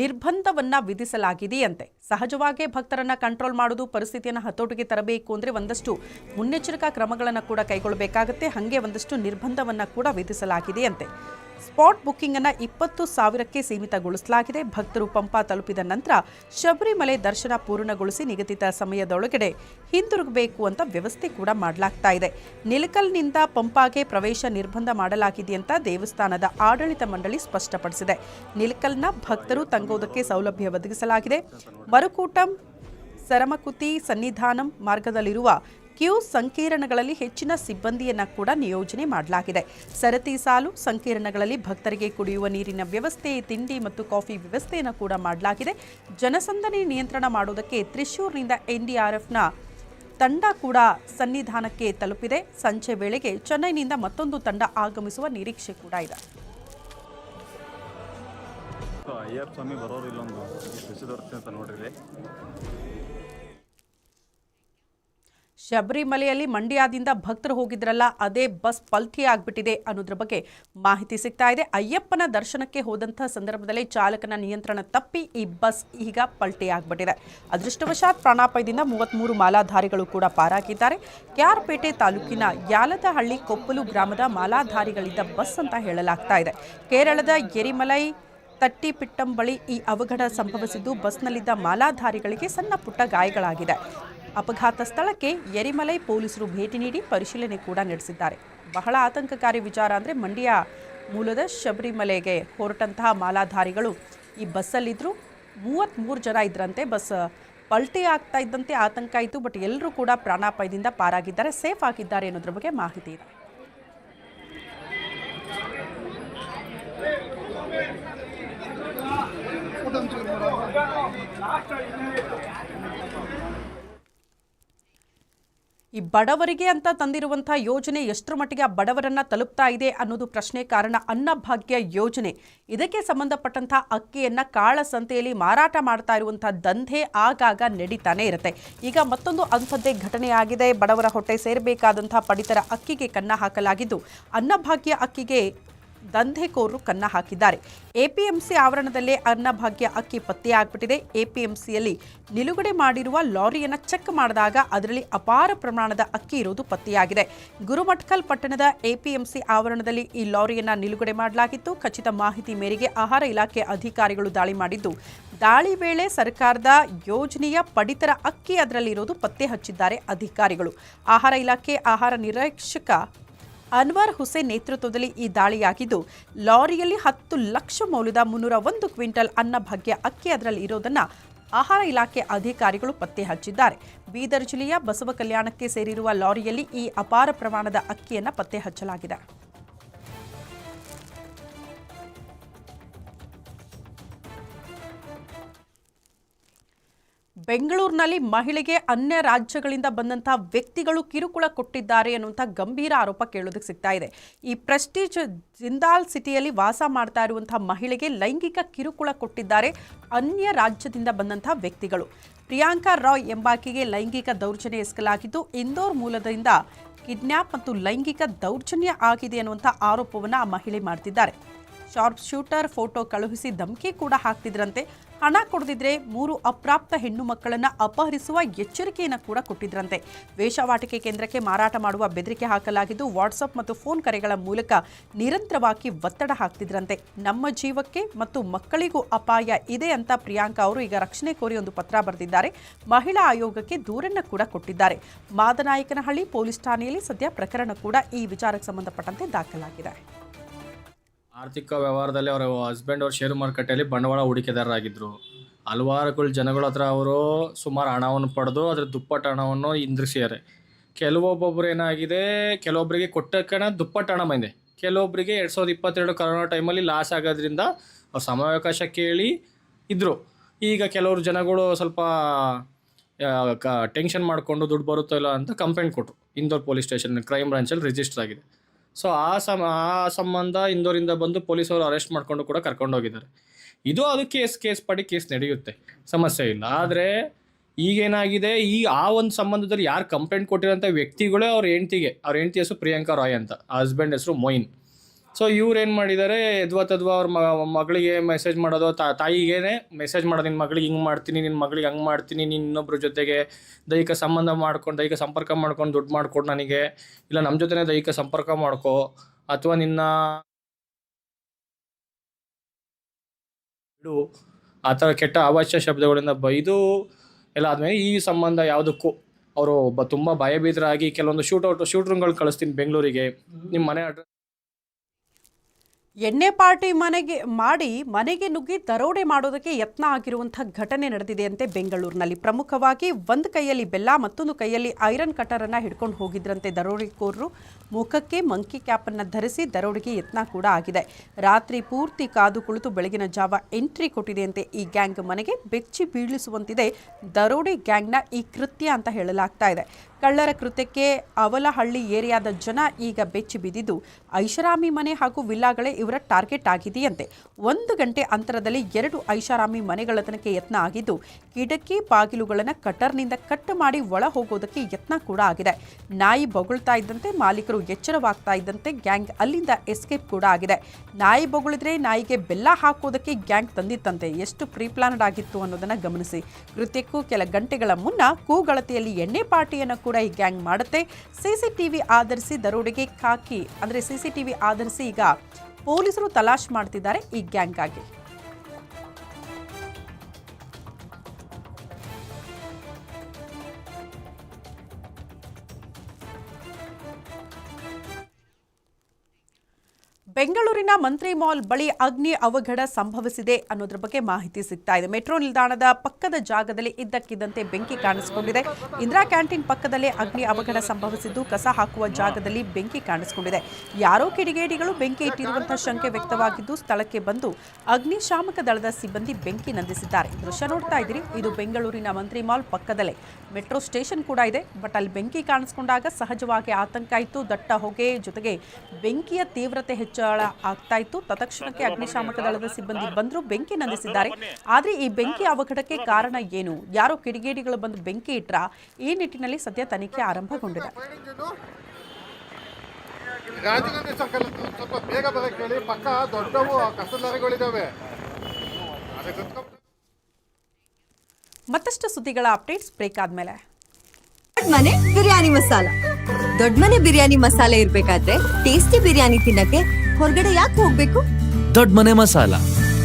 ನಿರ್ಬಂಧವನ್ನ ವಿಧಿಸಲಾಗಿದೆಯಂತೆ. ಸಹಜವಾಗಿ ಭಕ್ತರನ್ನ ಕಂಟ್ರೋಲ್ ಮಾಡೋದು, ಪರಿಸ್ಥಿತಿಯನ್ನು ಹತೋಟಿಗೆ ತರಬೇಕು ಅಂದರೆ ಒಂದಷ್ಟು ಮುನ್ನೆಚ್ಚರಿಕಾ ಕ್ರಮಗಳನ್ನು ಕೂಡ ಕೈಗೊಳ್ಳಬೇಕಾಗುತ್ತೆ ಹಾಗೆ ಒಂದಷ್ಟು ನಿರ್ಬಂಧವನ್ನ ಕೂಡ ವಿಧಿಸಲಾಗಿದೆಯಂತೆ. ಸ್ಪಾಟ್ ಬುಕ್ಕಿಂಗ್ ಅನ್ನು ಇಪ್ಪತ್ತು ಸಾವಿರಕ್ಕೆ ಸೀಮಿತಗೊಳಿಸಲಾಗಿದೆ. ಭಕ್ತರು ಪಂಪಾ ತಲುಪಿದ ನಂತರ ಶಬರಿಮಲೆ ದರ್ಶನ ಪೂರ್ಣಗೊಳಿಸಿ ನಿಗದಿತ ಸಮಯದೊಳಗಡೆ ಹಿಂದಿರುಗಬೇಕು ಅಂತ ವ್ಯವಸ್ಥೆ ಕೂಡ ಮಾಡಲಾಗ್ತಾ ಇದೆ. ನಿಲಕಲ್ನಿಂದ ಪಂಪಾಗೆ ಪ್ರವೇಶ ನಿರ್ಬಂಧ ಮಾಡಲಾಗಿದೆ ಅಂತ ದೇವಸ್ಥಾನದ ಆಡಳಿತ ಮಂಡಳಿ ಸ್ಪಷ್ಟಪಡಿಸಿದೆ. ನಿಲಕಲ್ನ ಭಕ್ತರು ತಂಗೋದಕ್ಕೆ ಸೌಲಭ್ಯ ಒದಗಿಸಲಾಗಿದೆ. ಮರುಕೂಟಂ, ಸರಮಕುತಿ ಸನ್ನಿಧಾನಂ ಮಾರ್ಗದಲ್ಲಿರುವ ಕ್ಯೂ ಸಂಕೀರ್ಣಗಳಲ್ಲಿ ಹೆಚ್ಚಿನ ಸಿಬ್ಬಂದಿಯನ್ನು ಕೂಡ ನಿಯೋಜನೆ ಮಾಡಲಾಗಿದೆ. ಸರತಿ ಸಾಲು, ಸಂಕೀರ್ಣಗಳಲ್ಲಿ ಭಕ್ತರಿಗೆ ಕುಡಿಯುವ ನೀರಿನ ವ್ಯವಸ್ಥೆ, ತಿಂಡಿ ಮತ್ತು ಕಾಫಿ ವ್ಯವಸ್ಥೆಯನ್ನು ಕೂಡ ಮಾಡಲಾಗಿದೆ. ಜನಸಂದಣಿ ನಿಯಂತ್ರಣ ಮಾಡುವುದಕ್ಕೆ ತ್ರಿಶೂರ್ನಿಂದ ಎನ್ಡಿಆರ್ಎಫ್ನ ತಂಡ ಕೂಡ ಸನ್ನಿಧಾನಕ್ಕೆ ತಲುಪಿದೆ. ಸಂಜೆ ವೇಳೆಗೆ ಚೆನ್ನೈನಿಂದ ಮತ್ತೊಂದು ತಂಡ ಆಗಮಿಸುವ ನಿರೀಕ್ಷೆ ಕೂಡ ಇದೆ. ಅಯ್ಯಪ್ಪ ಸ್ವಾಮಿ ಬರೋರು ಇಲ್ಲೊಂದು ನೋಡ್ರಿ ಶಬರಿಮಲೆಯಲ್ಲಿ ಮಂಡ್ಯದಿಂದ ಭಕ್ತರು ಹೋಗಿದ್ರಲ್ಲ, ಅದೇ ಬಸ್ ಪಲ್ಟಿ ಆಗ್ಬಿಟ್ಟಿದೆ ಅನ್ನೋದ್ರ ಬಗ್ಗೆ ಮಾಹಿತಿ ಸಿಗ್ತಾ ಇದೆ. ಅಯ್ಯಪ್ಪನ ದರ್ಶನಕ್ಕೆ ಹೋದಂತಹ ಸಂದರ್ಭದಲ್ಲಿ ಚಾಲಕನ ನಿಯಂತ್ರಣ ತಪ್ಪಿ ಈ ಬಸ್ ಈಗ ಪಲ್ಟಿ ಆಗ್ಬಿಟ್ಟಿದೆ. ಅದೃಷ್ಟವಶಾತ್ ಪ್ರಾಣಾಪಾಯದಿಂದ ಮೂವತ್ತ್ಮೂರು ಮಾಲಾಧಾರಿಗಳು ಕೂಡ ಪಾರಾಗಿದ್ದಾರೆ. ಕ್ಯಾರ್ಪೇಟೆ ತಾಲೂಕಿನ ಯಾಲದಹಳ್ಳಿ ಕೊಪ್ಪಲು ಗ್ರಾಮದ ಮಾಲಾಧಾರಿಗಳಿದ್ದ ಬಸ್ ಅಂತ ಹೇಳಲಾಗ್ತಾ ಇದೆ. ಕೇರಳದ ಎರಿಮಲೈ ತಟ್ಟಿಪಿಟ್ಟಂ ಬಳಿ ಈ ಅವಘಡ ಸಂಭವಿಸಿದ್ದು ಬಸ್ನಲ್ಲಿದ್ದ ಮಾಲಾಧಾರಿಗಳಿಗೆ ಸಣ್ಣ ಪುಟ್ಟ ಗಾಯಗಳಾಗಿದೆ. ಅಪಘಾತ ಸ್ಥಳಕ್ಕೆ ಎರಿಮಲೈ ಪೊಲೀಸರು ಭೇಟಿ ನೀಡಿ ಪರಿಶೀಲನೆ ಕೂಡ ನಡೆಸಿದ್ದಾರೆ. ಬಹಳ ಆತಂಕಕಾರಿ ವಿಚಾರ ಅಂದರೆ ಮಂಡ್ಯ ಮೂಲದ ಶಬರಿಮಲೆಗೆ ಹೊರಟಂತಹ ಮಾಲಾಧಾರಿಗಳು ಈ ಬಸ್ಸಲ್ಲಿದ್ದರು ಮೂವತ್ತ್ಮೂರು ಜನ ಇದ್ರಂತೆ, ಬಸ್ ಪಲ್ಟಿ ಆಗ್ತಾ ಇದ್ದಂತೆ ಆತಂಕ ಆಯಿತು, ಬಟ್ ಎಲ್ಲರೂ ಕೂಡ ಪ್ರಾಣಾಪಾಯದಿಂದ ಪಾರಾಗಿದ್ದಾರೆ, ಸೇಫ್ ಆಗಿದ್ದಾರೆ ಅನ್ನೋದ್ರ ಬಗ್ಗೆ ಮಾಹಿತಿ ಇದೆ. ಈ ಬಡವರಿಗೆ ಅಂತ ತಂದಿರುವಂತಹ ಯೋಜನೆ ಎಷ್ಟರ ಮಟ್ಟಿಗೆ ಆ ಬಡವರನ್ನ ತಲುಪ್ತಾ ಇದೆ ಅನ್ನೋದು ಪ್ರಶ್ನೆ ಕಾರಣ ಅನ್ನಭಾಗ್ಯ ಯೋಜನೆ. ಇದಕ್ಕೆ ಸಂಬಂಧಪಟ್ಟಂತಹ ಅಕ್ಕಿಯನ್ನ ಕಾಳಸಂತೆಯಲ್ಲಿ ಮಾರಾಟ ಮಾಡ್ತಾ ಇರುವಂತಹ ದಂಧೆ ಆಗಾಗ ನಡೀತಾನೆ ಇರುತ್ತೆ. ಈಗ ಮತ್ತೊಂದು ಅಂಥದ್ದೇ ಘಟನೆ ಆಗಿದೆ. ಬಡವರ ಹೊಟ್ಟೆ ಸೇರಬೇಕಾದಂತಹ ಪಡಿತರ ಅಕ್ಕಿಗೆ ಕನ್ನ ಹಾಕಲಾಗಿದ್ದು, ಅನ್ನಭಾಗ್ಯ ಅಕ್ಕಿಗೆ ದಂಧೆಕೋರರು ಕನ್ನ ಹಾಕಿದ್ದಾರೆ. ಎಪಿಎಂಸಿ ಆವರಣದಲ್ಲೇ ಅನ್ನಭಾಗ್ಯ ಅಕ್ಕಿ ಪತ್ತೆಯಾಗ್ಬಿಟ್ಟಿದೆ ಎಪಿಎಂಸಿಯಲ್ಲಿ ನಿಲುಗಡೆ ಮಾಡಿರುವ ಲಾರಿಯನ್ನು ಚೆಕ್ ಮಾಡಿದಾಗ ಅದರಲ್ಲಿ ಅಪಾರ ಪ್ರಮಾಣದ ಅಕ್ಕಿ ಇರುವುದು ಪತ್ತೆಯಾಗಿದೆ. ಗುರುಮಠಕಲ್ ಪಟ್ಟಣದ ಎಪಿಎಂಸಿ ಆವರಣದಲ್ಲಿ ಈ ಲಾರಿಯನ್ನು ನಿಲುಗಡೆ ಮಾಡಲಾಗಿತ್ತು. ಖಚಿತ ಮಾಹಿತಿ ಮೇರೆಗೆ ಆಹಾರ ಇಲಾಖೆ ಅಧಿಕಾರಿಗಳು ದಾಳಿ ಮಾಡಿದ್ದು, ದಾಳಿ ವೇಳೆ ಸರ್ಕಾರದ ಯೋಜನೆಯ ಪಡಿತರ ಅಕ್ಕಿ ಅದರಲ್ಲಿರೋದು ಪತ್ತೆ ಹಚ್ಚಿದ್ದಾರೆ ಅಧಿಕಾರಿಗಳು. ಆಹಾರ ಇಲಾಖೆ ಆಹಾರ ನಿರೀಕ್ಷಕ ಅನ್ವರ್ ಹುಸೇನ್ ನೇತೃತ್ವದಲ್ಲಿ ಈ ದಾಳಿಯಾಗಿದ್ದು, ಲಾರಿಯಲ್ಲಿ ಹತ್ತು ಲಕ್ಷ ಮೌಲ್ಯದ ಮುನ್ನೂರ ಒಂದು ಕ್ವಿಂಟಲ್ ಅನ್ನಭಾಗ್ಯ ಅಕ್ಕಿ ಅದರಲ್ಲಿ ಇರೋದನ್ನ ಆಹಾರ ಇಲಾಖೆ ಅಧಿಕಾರಿಗಳು ಪತ್ತೆ ಹಚ್ಚಿದ್ದಾರೆ. ಬೀದರ್ ಜಿಲ್ಲೆಯ ಬಸವ ಕಲ್ಯಾಣಕ್ಕೆ ಸೇರಿರುವ ಲಾರಿಯಲ್ಲಿ ಈ ಅಪಾರ ಪ್ರಮಾಣದ ಅಕ್ಕಿಯನ್ನು ಪತ್ತೆ ಹಚ್ಚಲಾಗಿದೆ. ಬೆಂಗಳೂರಿನಲ್ಲಿ ಮಹಿಳೆಗೆ ಅನ್ಯ ರಾಜ್ಯಗಳಿಂದ ಬಂದಂತಹ ವ್ಯಕ್ತಿಗಳು ಕಿರುಕುಳ ಕೊಟ್ಟಿದ್ದಾರೆ ಅನ್ನುವಂಥ ಗಂಭೀರ ಆರೋಪ ಕೇಳೋದಕ್ಕೆ ಸಿಗ್ತಾ ಇದೆ. ಈ ಪ್ರೆಸ್ಟೀಜ್ ಜಿಂದಾಲ್ ಸಿಟಿಯಲ್ಲಿ ವಾಸ ಮಾಡ್ತಾ ಇರುವಂತಹ ಮಹಿಳೆಗೆ ಲೈಂಗಿಕ ಕಿರುಕುಳ ಕೊಟ್ಟಿದ್ದಾರೆ ಅನ್ಯ ರಾಜ್ಯದಿಂದ ಬಂದಂತಹ ವ್ಯಕ್ತಿಗಳು. ಪ್ರಿಯಾಂಕಾ ರಾಯ್ ಎಂಬಾಕೆಗೆ ಲೈಂಗಿಕ ದೌರ್ಜನ್ಯ ಎಸಗಲಾಗಿದ್ದು, ಇಂದೋರ್ ಮೂಲದಿಂದ ಕಿಡ್ನ್ಯಾಪ್ ಮತ್ತು ಲೈಂಗಿಕ ದೌರ್ಜನ್ಯ ಆಗಿದೆ ಅನ್ನುವಂಥ ಆರೋಪವನ್ನು ಆ ಮಹಿಳೆ ಮಾಡ್ತಿದ್ದಾರೆ. ಶಾರ್ಪ್ ಶೂಟರ್ ಫೋಟೋ ಕಳುಹಿಸಿ ಧಮಕಿ ಕೂಡ ಹಾಕ್ತಿದ್ರಂತೆ. ಹಣ ಕೊಡದಿದ್ರೆ ಮೂರು ಅಪ್ರಾಪ್ತ ಹೆಣ್ಣು ಮಕ್ಕಳನ್ನ ಅಪಹರಿಸುವ ಎಚ್ಚರಿಕೆಯನ್ನು ಕೂಡ ಕೊಟ್ಟಿದ್ರಂತೆ. ವೇಷವಾಟಿಕೆ ಕೇಂದ್ರಕ್ಕೆ ಮಾರಾಟ ಮಾಡುವ ಬೆದರಿಕೆ ಹಾಕಲಾಗಿದ್ದು, ವಾಟ್ಸಪ್ ಮತ್ತು ಫೋನ್ ಕರೆಗಳ ಮೂಲಕ ನಿರಂತರವಾಗಿ ಒತ್ತಡ ಹಾಕ್ತಿದ್ರಂತೆ. ನಮ್ಮ ಜೀವಕ್ಕೆ ಮತ್ತು ಮಕ್ಕಳಿಗೂ ಅಪಾಯ ಇದೆ ಅಂತ ಪ್ರಿಯಾಂಕಾ ಅವರು ಈಗ ರಕ್ಷಣೆ ಕೋರಿ ಒಂದು ಪತ್ರ ಬರೆದಿದ್ದಾರೆ. ಮಹಿಳಾ ಆಯೋಗಕ್ಕೆ ದೂರನ್ನ ಕೂಡ ಕೊಟ್ಟಿದ್ದಾರೆ. ಮಾದನಾಯಕನಹಳ್ಳಿ ಪೊಲೀಸ್ ಠಾಣೆಯಲ್ಲಿ ಸದ್ಯ ಪ್ರಕರಣ ಕೂಡ ಈ ವಿಚಾರಕ್ಕೆ ಸಂಬಂಧಪಟ್ಟಂತೆ ದಾಖಲಾಗಿದೆ. ಆರ್ಥಿಕ ವ್ಯವಹಾರದಲ್ಲಿ ಅವರ ಹಸ್ಬೆಂಡ್ ಅವರು ಷೇರು ಮಾರುಕಟ್ಟೆಯಲ್ಲಿ ಬಂಡವಾಳ ಹೂಡಿಕೆದಾರರಾಗಿದ್ದರು ಹಲವಾರುಗಳು ಜನಗಳ ಹತ್ರ ಅವರು ಸುಮಾರು ಹಣವನ್ನು ಪಡೆದು ಅದರ ದುಪ್ಪಟ್ಟ ಹಣವನ್ನು ಇಂದ್ರಿಸಿದ್ದಾರೆ ಕೆಲವೊಬ್ಬೊಬ್ಬರು ಏನಾಗಿದೆ ಕೆಲವೊಬ್ಬರಿಗೆ ಕೊಟ್ಟಕ್ಕಣ ದುಪ್ಪಟ್ಟ ಹಣ ಬಂದಿದೆ ಕೆಲವೊಬ್ಬರಿಗೆ ಎರಡು ಸಾವಿರದ ಇಪ್ಪತ್ತೆರಡು ಕರೋನಾ ಟೈಮಲ್ಲಿ ಲಾಸ್ ಆಗೋದ್ರಿಂದ ಅವ್ರು ಸಮಾವಕಾಶ ಕೇಳಿ ಇದ್ದರು ಈಗ ಕೆಲವರು ಜನಗಳು ಸ್ವಲ್ಪ ಕ ಟೆನ್ಷನ್ ಮಾಡಿಕೊಂಡು ದುಡ್ಡು ಬರುತ್ತೋ ಇಲ್ಲ ಅಂತ ಕಂಪ್ಲೇಂಟ್ ಕೊಟ್ಟರು ಇಂದೋರ್ ಪೊಲೀಸ್ ಸ್ಟೇಷನ್ ಕ್ರೈಮ್ ಬ್ರಾಂಚಲ್ಲಿ ರಿಜಿಸ್ಟರ್ ಆಗಿದೆ. ಸೊ ಆ ಸಮ, ಆ ಸಂಬಂಧ ಇಂದೋರಿಂದ ಬಂದು ಪೊಲೀಸವರು ಅರೆಸ್ಟ್ ಮಾಡಿಕೊಂಡು ಕೂಡ ಕರ್ಕೊಂಡು ಹೋಗಿದ್ದಾರೆ ಇದು ಅದು ಕೇಸ್ ಕೇಸ್ ಪಡಿ ಕೇಸ್ ನಡೆಯುತ್ತೆ. ಸಮಸ್ಯೆ ಇಲ್ಲ. ಆದರೆ ಈಗೇನಾಗಿದೆ? ಈ, ಆ ಒಂದು ಸಂಬಂಧದಲ್ಲಿ ಯಾರು ಕಂಪ್ಲೇಂಟ್ ಕೊಟ್ಟಿರೋಂಥ ವ್ಯಕ್ತಿಗಳೇ ಅವ್ರ ಹೆಂಡ್ತಿಗೆ, ಅವ್ರ ಹೆಂಡ್ತಿ ಹೆಸರು ಪ್ರಿಯಾಂಕಾ ರಾಯ್ ಅಂತ. ಹಸ್ಬೆಂಡ್ ಹೆಸರು ಮೊಯಿನ್. ಸೊ ಇವ್ರು ಏನು ಮಾಡಿದ್ದಾರೆ ಎದ್ವಾ ತದ್ವಾ ಅವ್ರ ಮಗಳಿಗೆ ಮೆಸೇಜ್ ಮಾಡೋದು ತಾ- ತಾಯಿಗೇನೆ ಮೆಸೇಜ್ ಮಾಡೋದು ನಿನ್ನ ಮಗಳಿಗೆ ಹಿಂಗೆ ಮಾಡ್ತೀನಿ ನಿನ್ನ ಮಗಳಿಗೆ ಹಂಗೆ ಮಾಡ್ತೀನಿ ನೀನು ಇನ್ನೊಬ್ಬರ ಜೊತೆಗೆ ದೈಹಿಕ ಸಂಬಂಧ ಮಾಡ್ಕೊಂಡು ದೈಹಿಕ ಸಂಪರ್ಕ ಮಾಡ್ಕೊಂಡು ದುಡ್ಡು ಮಾಡ್ಕೊಡು ನನಗೆ. ಇಲ್ಲ ನಮ್ಮ ಜೊತೆನೇ ದೈಹಿಕ ಸಂಪರ್ಕ ಮಾಡ್ಕೋ. ಅಥವಾ ನಿನ್ನ ಆ ಥರ ಕೆಟ್ಟ ಅವಾಚ್ಯ ಶಬ್ದಗಳಿಂದ ಬೈದು ಎಲ್ಲ ಆದಮೇಲೆ ಈ ಸಂಬಂಧ ಯಾವುದಕ್ಕೂ ಅವರು ಒಬ್ಬ ತುಂಬ ಭಯಭೀತರಾಗಿ ಕೆಲವೊಂದು ಶೂಟೌಟ್ ಶೂಟ್ರುಗಳು ಕಳಿಸ್ತೀನಿ ಬೆಂಗಳೂರಿಗೆ. ನಿಮ್ಮ ಮನೆ ಅಡ್ರೆಸ್ ಎಣ್ಣೆ ಪಾರ್ಟಿ ಮನೆಗೆ ಮಾಡಿ ಮನೆಗೆ ನುಗ್ಗಿ ದರೋಡೆ ಮಾಡೋದಕ್ಕೆ ಯತ್ನ ಆಗಿರುವಂತಹ ಘಟನೆ ನಡೆದಿದೆಯಂತೆ ಬೆಂಗಳೂರಿನಲ್ಲಿ. ಪ್ರಮುಖವಾಗಿ ಒಂದು ಕೈಯಲ್ಲಿ ಬೆಲ್ಲ, ಮತ್ತೊಂದು ಕೈಯಲ್ಲಿ ಐರನ್ ಕಟರ್ ಅನ್ನ ಹಿಡ್ಕೊಂಡು ಹೋಗಿದ್ರಂತೆ ದರೋಡೆಕೋರರು ಮುಖಕ್ಕೆ ಮಂಕಿ ಕ್ಯಾಪ್ ಅನ್ನ ಧರಿಸಿ ದರೋಡೆಗೆ ಯತ್ನ ಕೂಡ ಆಗಿದೆ. ರಾತ್ರಿ ಪೂರ್ತಿ ಕಾದು ಕುಳಿತು ಬೆಳಗಿನ ಜಾವ ಎಂಟ್ರಿ ಕೊಟ್ಟಿದೆಯಂತೆ ಈ ಗ್ಯಾಂಗ್ ಮನೆಗೆ. ಬೆಚ್ಚಿ ಬೀಳಿಸುವಂತಿದೆ ದರೋಡೆ ಗ್ಯಾಂಗ್ನ ಈ ಕೃತ್ಯ ಅಂತ ಹೇಳಲಾಗ್ತಾ ಇದೆ. ಕಳ್ಳರ ಕೃತ್ಯಕ್ಕೆ ಅವಲಹಳ್ಳಿ ಏರಿಯಾದ ಜನ ಈಗ ಬೆಚ್ಚಿ ಬಿದ್ದಿದ್ದು ಐಷಾರಾಮಿ ಮನೆ ಹಾಗೂ ವಿಲ್ಲಾಗಳೇ ಇವರ ಟಾರ್ಗೆಟ್ ಆಗಿದೆಯಂತೆ. ಒಂದು ಗಂಟೆ ಅಂತರದಲ್ಲಿ ಎರಡು ಐಷಾರಾಮಿ ಮನೆಗಳ ತನಕ ಯತ್ನ ಆಗಿದ್ದು, ಕಿಟಕಿ ಬಾಗಿಲುಗಳನ್ನು ಕಟರ್ನಿಂದ ಕಟ್ ಮಾಡಿ ಒಳ ಹೋಗೋದಕ್ಕೆ ಯತ್ನ ಕೂಡ ಆಗಿದೆ. ನಾಯಿ ಬೊಗಳ್ತಾ ಇದ್ದಂತೆ ಮಾಲೀಕರು ಎಚ್ಚರವಾಗ್ತಾ ಇದ್ದಂತೆ ಗ್ಯಾಂಗ್ ಅಲ್ಲಿಂದ ಎಸ್ಕೇಪ್ ಕೂಡ ಆಗಿದೆ. ನಾಯಿ ಬೊಗಳಿದ್ರೆ ನಾಯಿಗೆ ಬೆಲ್ಲ ಹಾಕೋದಕ್ಕೆ ಗ್ಯಾಂಗ್ ತಂದಿತ್ತಂತೆ. ಎಷ್ಟು ಪ್ರೀಪ್ಲಾನ್ಡ್ ಆಗಿತ್ತು ಅನ್ನೋದನ್ನ ಗಮನಿಸಿ. ಕೃತ್ಯಕ್ಕೂ ಕೆಲ ಗಂಟೆಗಳ ಮುನ್ನ ಕೂಗಳತೆಯಲ್ಲಿ ಎಣ್ಣೆ ಪಾರ್ಟಿಯನ್ನು ಕೂಡ ಈ ಗ್ಯಾಂಗ್ ಮಾಡುತ್ತೆ. ಸಿಸಿಟಿವಿ ಆಧರಿಸಿ ದರೋಡೆಗೆ ಕಾಕಿ, ಅಂದ್ರೆ ಸಿಸಿಟಿವಿ ಆಧರಿಸಿ ಈಗ ಪೊಲೀಸರು ತಲಾಶ್ ಮಾಡ್ತಿದ್ದಾರೆ ಈ ಗ್ಯಾಂಗ್ ಆಗಿ ಬೆಂಗಳೂರಿನ ಮಂತ್ರಿ ಮಾಲ್ ಬಳಿ ಅಗ್ನಿ ಅವಘಡ ಸಂಭವಿಸಿದೆ ಅನ್ನೋದ್ರ ಬಗ್ಗೆ ಮಾಹಿತಿ ಸಿಗ್ತಾ ಇದೆ. ಮೆಟ್ರೋ ನಿಲ್ದಾಣದ ಪಕ್ಕದ ಜಾಗದಲ್ಲಿ ಇದ್ದಕ್ಕಿದ್ದಂತೆ ಬೆಂಕಿ ಕಾಣಿಸಿಕೊಂಡಿದೆ. ಇಂದಿರಾ ಕ್ಯಾಂಟೀನ್ ಪಕ್ಕದಲ್ಲೇ ಅಗ್ನಿ ಅವಘಡ ಸಂಭವಿಸಿದ್ದು, ಕಸ ಹಾಕುವ ಜಾಗದಲ್ಲಿ ಬೆಂಕಿ ಕಾಣಿಸಿಕೊಂಡಿದೆ. ಯಾರೋ ಕಿಡಿಗೇಡಿಗಳು ಬೆಂಕಿ ಇಟ್ಟಿರುವಂತಹ ಶಂಕೆ ವ್ಯಕ್ತವಾಗಿದ್ದು, ಸ್ಥಳಕ್ಕೆ ಬಂದು ಅಗ್ನಿಶಾಮಕ ದಳದ ಸಿಬ್ಬಂದಿ ಬೆಂಕಿ ನಂದಿಸಿದ್ದಾರೆ. ದೃಶ್ಯ ನೋಡ್ತಾ ಇದ್ದೀರಿ. ಇದು ಬೆಂಗಳೂರಿನ ಮಂತ್ರಿ ಮಾಲ್ ಪಕ್ಕದಲ್ಲೇ. ಮೆಟ್ರೋ ಸ್ಟೇಷನ್ ಕೂಡ ಇದೆ. ಬಟ್ ಅಲ್ಲಿ ಬೆಂಕಿ ಕಾಣಿಸಿಕೊಂಡಾಗ ಸಹಜವಾಗಿ ಆತಂಕ ಇತ್ತು. ದಟ್ಟ ಹೊಗೆ ಜೊತೆಗೆ ಬೆಂಕಿಯ ತೀವ್ರತೆ ಹೆಚ್ಚಳ ಆಗ್ತಾ ಇತ್ತು. ತತ್ಕ್ಷಣಕ್ಕೆ ಅಗ್ನಿಶಾಮಕ ದಳದ ಸಿಬ್ಬಂದಿ ಬಂದರೂ ಬೆಂಕಿ ನಂದಿಸಿದ್ದಾರೆ. ಆದರೆ ಈ ಬೆಂಕಿ ಅವಘಡಕ್ಕೆ ಕಾರಣ ಏನು? ಯಾರೋ ಕಿಡಿಗೇಡಿಗಳು ಬಂದು ಬೆಂಕಿ ಇಟ್ರ ಈ ನಿಟ್ಟಿನಲ್ಲಿ ಸದ್ಯ ತನಿಖೆ ಆರಂಭಗೊಂಡಿದೆ. ಗಾಂಧಿಗಾಂಧಿ ಸರ್ಕಲ್ ಸ್ವಲ್ಪ ಬೇಗ ಬರಕ್ಕೆ ಹೇಳಿ ಪಕ್ಕ ದೊಡ್ಡವು ಕಸದ ಲಾರಿಗಳಿದಾವೆ ಮತ್ತಷ್ಟು ಸುದ್ದಿಗಳ ಅಪ್ಡೇಟ್ಸ್ ಬ್ರೇಕ್ ಆದ್ಮೇಲೆ ದೊಡ್ಡ ಮನೆ ಬಿರಿಯಾನಿ ಮಸಾಲ. ದೊಡ್ಡ ಮನೆ ಬಿರಿಯಾನಿ ಮಸಾಲೆ ಇರ್ಬೇಕಾದ್ರೆ ಟೇಸ್ಟಿ ಬಿರಿಯಾನಿ ತಿನ್ನಕ್ಕೆ ಹೊರಗಡೆ ಯಾಕೆ ಹೋಗ್ಬೇಕು? Dodda Mane Masala.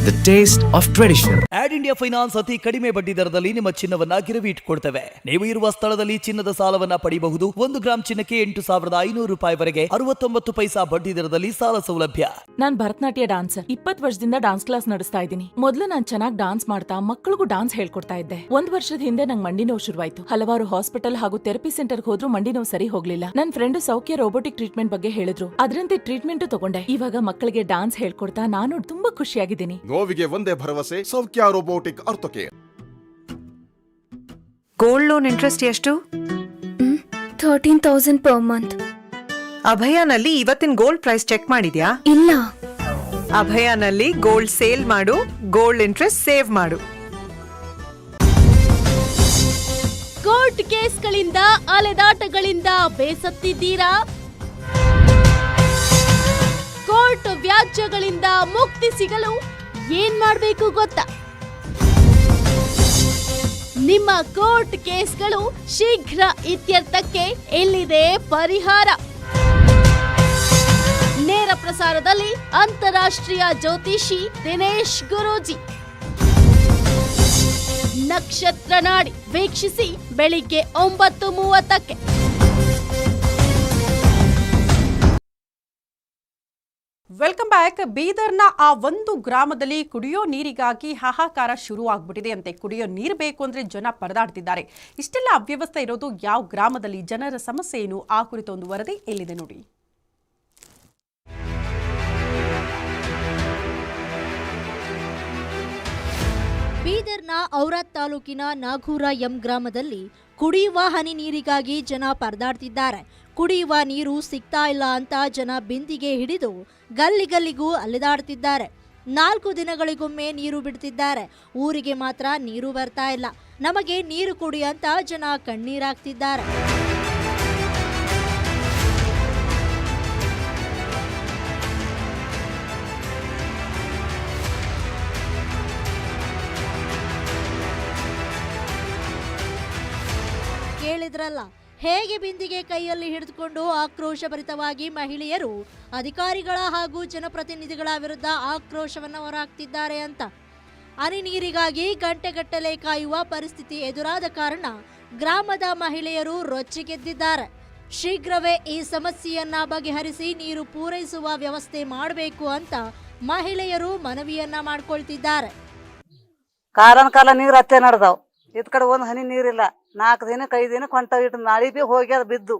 The taste of tradition add India finance ಅತಿ ಕಡಿಮೆ ಬಡ್ಡಿ ದರದಲ್ಲಿ ನಿಮ್ಮ ಚಿನ್ನವನ್ನ ಗಿರವಿ ಇಟ್ಕೊಡ್ತೇವೆ. ನೀವು ಇರುವ ಸ್ಥಳದಲ್ಲಿ ಚಿನ್ನದ ಸಾಲವನ್ನ ಪಡೆಯಬಹುದು ಒಂದು ಗ್ರಾಮ್ ಚಿನ್ನಕ್ಕೆ ಎಂಟು ಸಾವಿರದ ಐನೂರು ರೂಪಾಯಿವರೆಗೆ ಅರವತ್ತೊಂಬತ್ತು ಪೈಸಾ ಬಡ್ಡಿ ದರದಲ್ಲಿ ಸಾಲ ಸೌಲಭ್ಯ. ನಾನ್ ಭರತನಾಟ್ಯ ಡಾನ್ಸರ್ ಇಪ್ಪತ್ ವರ್ಷದಿಂದ ಡಾನ್ಸ್ ಕ್ಲಾಸ್ ನಡೆಸ್ತಾ ಇದ್ದೀನಿ. ಮೊದಲು ನಾನ್ ಚೆನ್ನಾಗಿ ಡಾನ್ಸ್ ಮಾಡ್ತಾ ಮಕ್ಕಳಿಗೂ ಡಾನ್ಸ್ ಹೇಳ್ಕೊಡ್ತಾ ಇದ್ದೆ. ಒಂದ್ ವರ್ಷದ ಹಿಂದೆ ನಂಗೆ ಮಂಡಿ ನೋವು ಶುರುವಾಯ್ತು. ಹಲವಾರು ಹಾಸ್ಪಿಟಲ್ ಹಾಗೂ ಥೆರಪಿ ಸೆಂಟರ್ ಹೋದ್ರೂ ಮಂಡಿ ನೋವು ಸರಿ ಹೋಗ್ಲಿಲ್ಲ. ನನ್ನ ಫ್ರೆಂಡ್ ಸೌಖ್ಯ ರೋಬೋಟಿಕ್ ಟ್ರೀಟ್ಮೆಂಟ್ ಬಗ್ಗೆ ಹೇಳಿದ್ರು. ಅದರಂತೆ ಟ್ರೀಟ್ಮೆಂಟ್ ತಗೊಂಡೆ. ಇವಾಗ ಮಕ್ಕಳಿಗೆ ಡಾನ್ಸ್ ಹೇಳ್ಕೊಡ್ತಾ ನಾನು ತುಂಬಾ ಖುಷಿಯಾಗಿದ್ದೀನಿ. ನೋವಿಗೆ ಒಂದೇ ಭರವಸೆ Soukhya robotic orthocare gold loan interest ಎಷ್ಟು? ಥರ್ಟೀನ್ ತೌಸಂಡ್ ಪರ್ ಮಂತ್ ಅಭಯನಲ್ಲಿ ಇವತ್ತಿನ ಗೋಲ್ಡ್ ಪ್ರೈಸ್ ಚೆಕ್ ಮಾಡಿದ್ಯಾ? ಇಲ್ಲ. ಅಭಯನಲ್ಲಿ ಗೋಲ್ಡ್ ಸೇಲ್ ಮಾಡು ಗೋಲ್ಡ್ ಇಂಟ್ರೆಸ್ಟ್ ಸೇವ್ ಮಾಡು. ಕೋರ್ಟ್ ಕೇಸ್ಗಳಿಂದ ಅಲೆದಾಟಗಳಿಂದ ಬೇಸತ್ತಿದ್ದೀರಾ? ಕೋರ್ಟ್ ವ್ಯಾಜ್ಯಗಳಿಂದ ಮುಕ್ತಿ ಸಿಗಲು ಏನ್ ಮಾಡಬೇಕು ಗೊತ್ತಾ? ನಿಮ್ಮ ಕೋರ್ಟ್ ಕೇಸ್ಗಳು ಶೀಘ್ರ ಇತ್ಯರ್ಥಕ್ಕೆ ಎಲ್ಲಿದೆ ಪರಿಹಾರ? ನೇರ ಪ್ರಸಾರದಲ್ಲಿ ಅಂತಾರಾಷ್ಟ್ರೀಯ ಜ್ಯೋತಿಷಿ ದಿನೇಶ್ ಗುರೂಜಿ. ನಕ್ಷತ್ರ ನಾಡಿ ವೀಕ್ಷಿಸಿ ಬೆಳಿಗ್ಗೆ ಒಂಬತ್ತು ಮೂವತ್ತಕ್ಕೆ. ವೆಲ್ಕಮ್ ಬ್ಯಾಕ್ ಬೀದರ್ನ ಆ ಒಂದು ಗ್ರಾಮದಲ್ಲಿ ಕುಡಿಯೋ ನೀರಿಗಾಗಿ ಹಾಹಾಕಾರ ಶುರು ಆಗ್ಬಿಟ್ಟಿದೆ ಅಂತೆ. ಕುಡಿಯೋ ನೀರು ಬೇಕು ಅಂದರೆ ಜನ ಪರದಾಡ್ತಿದ್ದಾರೆ. ಇಷ್ಟೆಲ್ಲ ಅವ್ಯವಸ್ಥೆ ಇರೋದು ಯಾವ ಗ್ರಾಮದಲ್ಲಿ? ಜನರ ಸಮಸ್ಯೆ ಏನು? ಆ ಕುರಿತ ಒಂದು ವರದಿ ಎಲ್ಲಿದೆ ನೋಡಿ. ಬೀದರ್ನ ಔರಾದ್ ತಾಲೂಕಿನ ನಾಗೂರ ಎಂ ಗ್ರಾಮದಲ್ಲಿ ಕುಡಿಯುವ ಹನಿ ನೀರಿಗಾಗಿ ಜನ ಪರದಾಡ್ತಿದ್ದಾರೆ. ಕುಡಿಯುವ ನೀರು ಸಿಗ್ತಾ ಇಲ್ಲ ಅಂತ ಜನ ಬಿಂದಿಗೆ ಹಿಡಿದು ಗಲ್ಲಿ ಗಲ್ಲಿಗೂ ಅಲೆದಾಡ್ತಿದ್ದಾರೆ ನಾಲ್ಕು ದಿನಗಳಿಗೊಮ್ಮೆ ನೀರು ಬಿಡ್ತಿದ್ದಾರೆ. ಊರಿಗೆ ಮಾತ್ರ ನೀರು ಬರ್ತಾ ಇಲ್ಲ. ನಮಗೆ ನೀರು ಕುಡಿ ಅಂತ ಜನ ಕಣ್ಣೀರಾಗ್ತಿದ್ದಾರೆ. ಕೇಳಿದ್ರಲ್ಲ ಹೇಗೆ ಬಿಂದಿಗೆ ಕೈಯಲ್ಲಿ ಹಿಡಿದುಕೊಂಡು ಆಕ್ರೋಶಭರಿತವಾಗಿ ಮಹಿಳೆಯರು ಅಧಿಕಾರಿಗಳ ಹಾಗೂ ಜನಪ್ರತಿನಿಧಿಗಳ ವಿರುದ್ಧ ಆಕ್ರೋಶವನ್ನು ಹೊರಹಾಕ್ತಿದ್ದಾರೆ ಅಂತ. ಹನಿ ನೀರಿಗಾಗಿ ಗಂಟೆಗಟ್ಟಲೆ ಕಾಯುವ ಪರಿಸ್ಥಿತಿ ಎದುರಾದ ಕಾರಣ ಗ್ರಾಮದ ಮಹಿಳೆಯರು ರೊಚ್ಚಿಗೆದ್ದಿದ್ದಾರೆ. ಶೀಘ್ರವೇ ಈ ಸಮಸ್ಯೆಯನ್ನ ಬಗೆಹರಿಸಿ ನೀರು ಪೂರೈಸುವ ವ್ಯವಸ್ಥೆ ಮಾಡಬೇಕು ಅಂತ ಮಹಿಳೆಯರು ಮನವಿಯನ್ನ ಮಾಡ್ಕೊಳ್ತಿದ್ದಾರೆ. ಕಾಲನ್ ಕಾಲ ನೀರು ಹತ್ತೆ ನಡ್ದಾವ್. ಇದ್ ಕಡೆ ಒಂದ್ ಹನಿ ನೀರಿಲ್ಲ. ನಾಲ್ಕು ದಿನಕ್ಕೆ ಐದು ದಿನಕ್ಕೆ ಹೊಂಟ ಇಟ್ಟು ನಾಳಿ ಬಿ ಹೋಗ್ಯದ ಬಿದ್ದು.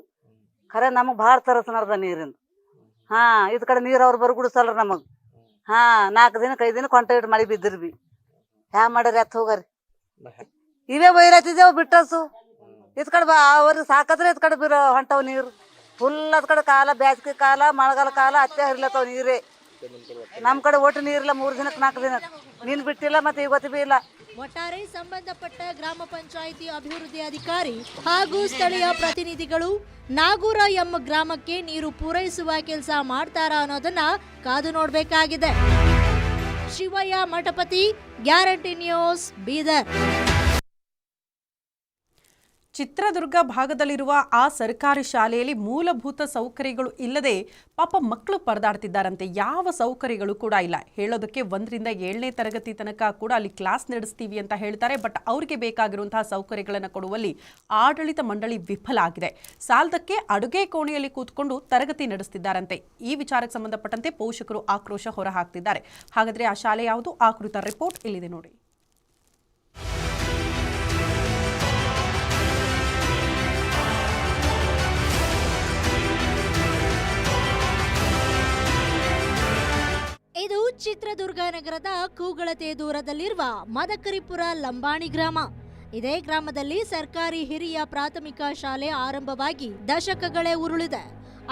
ಖರೆ ನಮಗ್ ಭಾಳ ತರಸ ನಡ್ದ ನೀರಿಂದ. ಹಾ, ಇದ್ ಕಡೆ ನೀರ್ ಅವ್ರು ಬರ್ಗುಡಿಸಲ್ರ ನಮಗ್. ಹಾ, ನಾಲ್ಕು ದಿನಕ್ಕೆ ಐದು ದಿನಕ್ಕೆ ಹೊಂಟ ಇಟ್ಟು ಮಳಿ ಬಿದ್ದಿರ್ ಬಿ. ಹ್ಯಾ ಮಾಡ್ರಿ ಅತ್ ಹೋಗರಿ. ಇವೇ ಬೈರತ್ತಿದ್ದೇವ್ ಬಿಟ್ಟಸು ಇದ್ ಕಡೆ ಬಾ ಅವ್ರಿಗೆ ಸಾಕತ್ರ ಇದ್ ಕಡೆ ಬಿರ ಹೊಂಟವ್ ನೀರು. ಫುಲ್ ಅದ್ ಕಡೆ ಕಾಲ, ಬ್ಯಾಸ್ಗೆ ಕಾಲ, ಮಳೆಗಾಲ ಕಾಲ, ಅತ್ತೆ ಹರಿಲತ್ತವ್ ನೀರೇ. ನಮ್ ಕಡೆ ಒಟ್ಟು ನೀರಿಲ್ಲ, ಮೂರು ದಿನಕ್ಕೆ ನಾಲ್ಕು ದಿನ ನೀನ್ ಬಿಟ್ಟಿಲ್ಲ ಮತ್ತೆ ಇವತ್ತು ಬಿ ಇಲ್ಲ. ಒಟ್ಟಾರೆ ಸಂಬಂಧಪಟ್ಟ ಗ್ರಾಮ ಪಂಚಾಯಿತಿ ಅಭಿವೃದ್ಧಿ ಅಧಿಕಾರಿ ಹಾಗೂ ಸ್ಥಳೀಯ ಪ್ರತಿನಿಧಿಗಳು ನಾಗೂರ ಎಂಬ ಗ್ರಾಮಕ್ಕೆ ನೀರು ಪೂರೈಸುವ ಕೆಲಸ ಮಾಡ್ತಾರಾ ಅನ್ನೋದನ್ನ ಕಾದು ನೋಡ್ಬೇಕಾಗಿದೆ. Shivayya Mathapati, guarantee news Bidar. Chitradurga ಭಾಗದಲ್ಲಿರುವ ಆ ಸರ್ಕಾರಿ ಶಾಲೆಯಲ್ಲಿ ಮೂಲಭೂತ ಸೌಕರ್ಯಗಳು ಇಲ್ಲದೆ ಪಾಪ ಮಕ್ಕಳು ಪರದಾಡ್ತಿದ್ದಾರಂತೆ. ಯಾವ ಸೌಕರ್ಯಗಳು ಕೂಡ ಇಲ್ಲ. ಹೇಳೋದಕ್ಕೆ ಒಂದರಿಂದ ಏಳನೇ ತರಗತಿ ತನಕ ಕೂಡ ಅಲ್ಲಿ ಕ್ಲಾಸ್ ನಡೆಸ್ತೀವಿ ಅಂತ ಹೇಳ್ತಾರೆ. ಬಟ್ ಅವ್ರಿಗೆ ಬೇಕಾಗಿರುವಂತಹ ಸೌಕರ್ಯಗಳನ್ನು ಕೊಡುವಲ್ಲಿ ಆಡಳಿತ ಮಂಡಳಿ ವಿಫಲ ಆಗಿದೆ. ಸಾಲದಕ್ಕೆ ಅಡುಗೆ ಕೋಣೆಯಲ್ಲಿ ಕೂತ್ಕೊಂಡು ತರಗತಿ ನಡೆಸ್ತಿದ್ದಾರಂತೆ. ಈ ವಿಚಾರಕ್ಕೆ ಸಂಬಂಧಪಟ್ಟಂತೆ ಪೋಷಕರು ಆಕ್ರೋಶ ಹೊರಹಾಕ್ತಿದ್ದಾರೆ. ಹಾಗಾದರೆ ಆ ಶಾಲೆ ಯಾವುದು? ಆ ಕುರಿತ ರಿಪೋರ್ಟ್ ಇಲ್ಲಿದೆ ನೋಡಿ. ಇದು ಚಿತ್ರದುರ್ಗ ನಗರದ ಕೂಗಳತೆ ದೂರದಲ್ಲಿರುವ ಮದಕರಿಪುರ ಲಂಬಾಣಿ ಗ್ರಾಮ. ಇದೇ ಗ್ರಾಮದಲ್ಲಿ ಸರ್ಕಾರಿ ಹಿರಿಯ ಪ್ರಾಥಮಿಕ ಶಾಲೆ ಆರಂಭವಾಗಿ ದಶಕಗಳೇ ಉರುಳಿದೆ.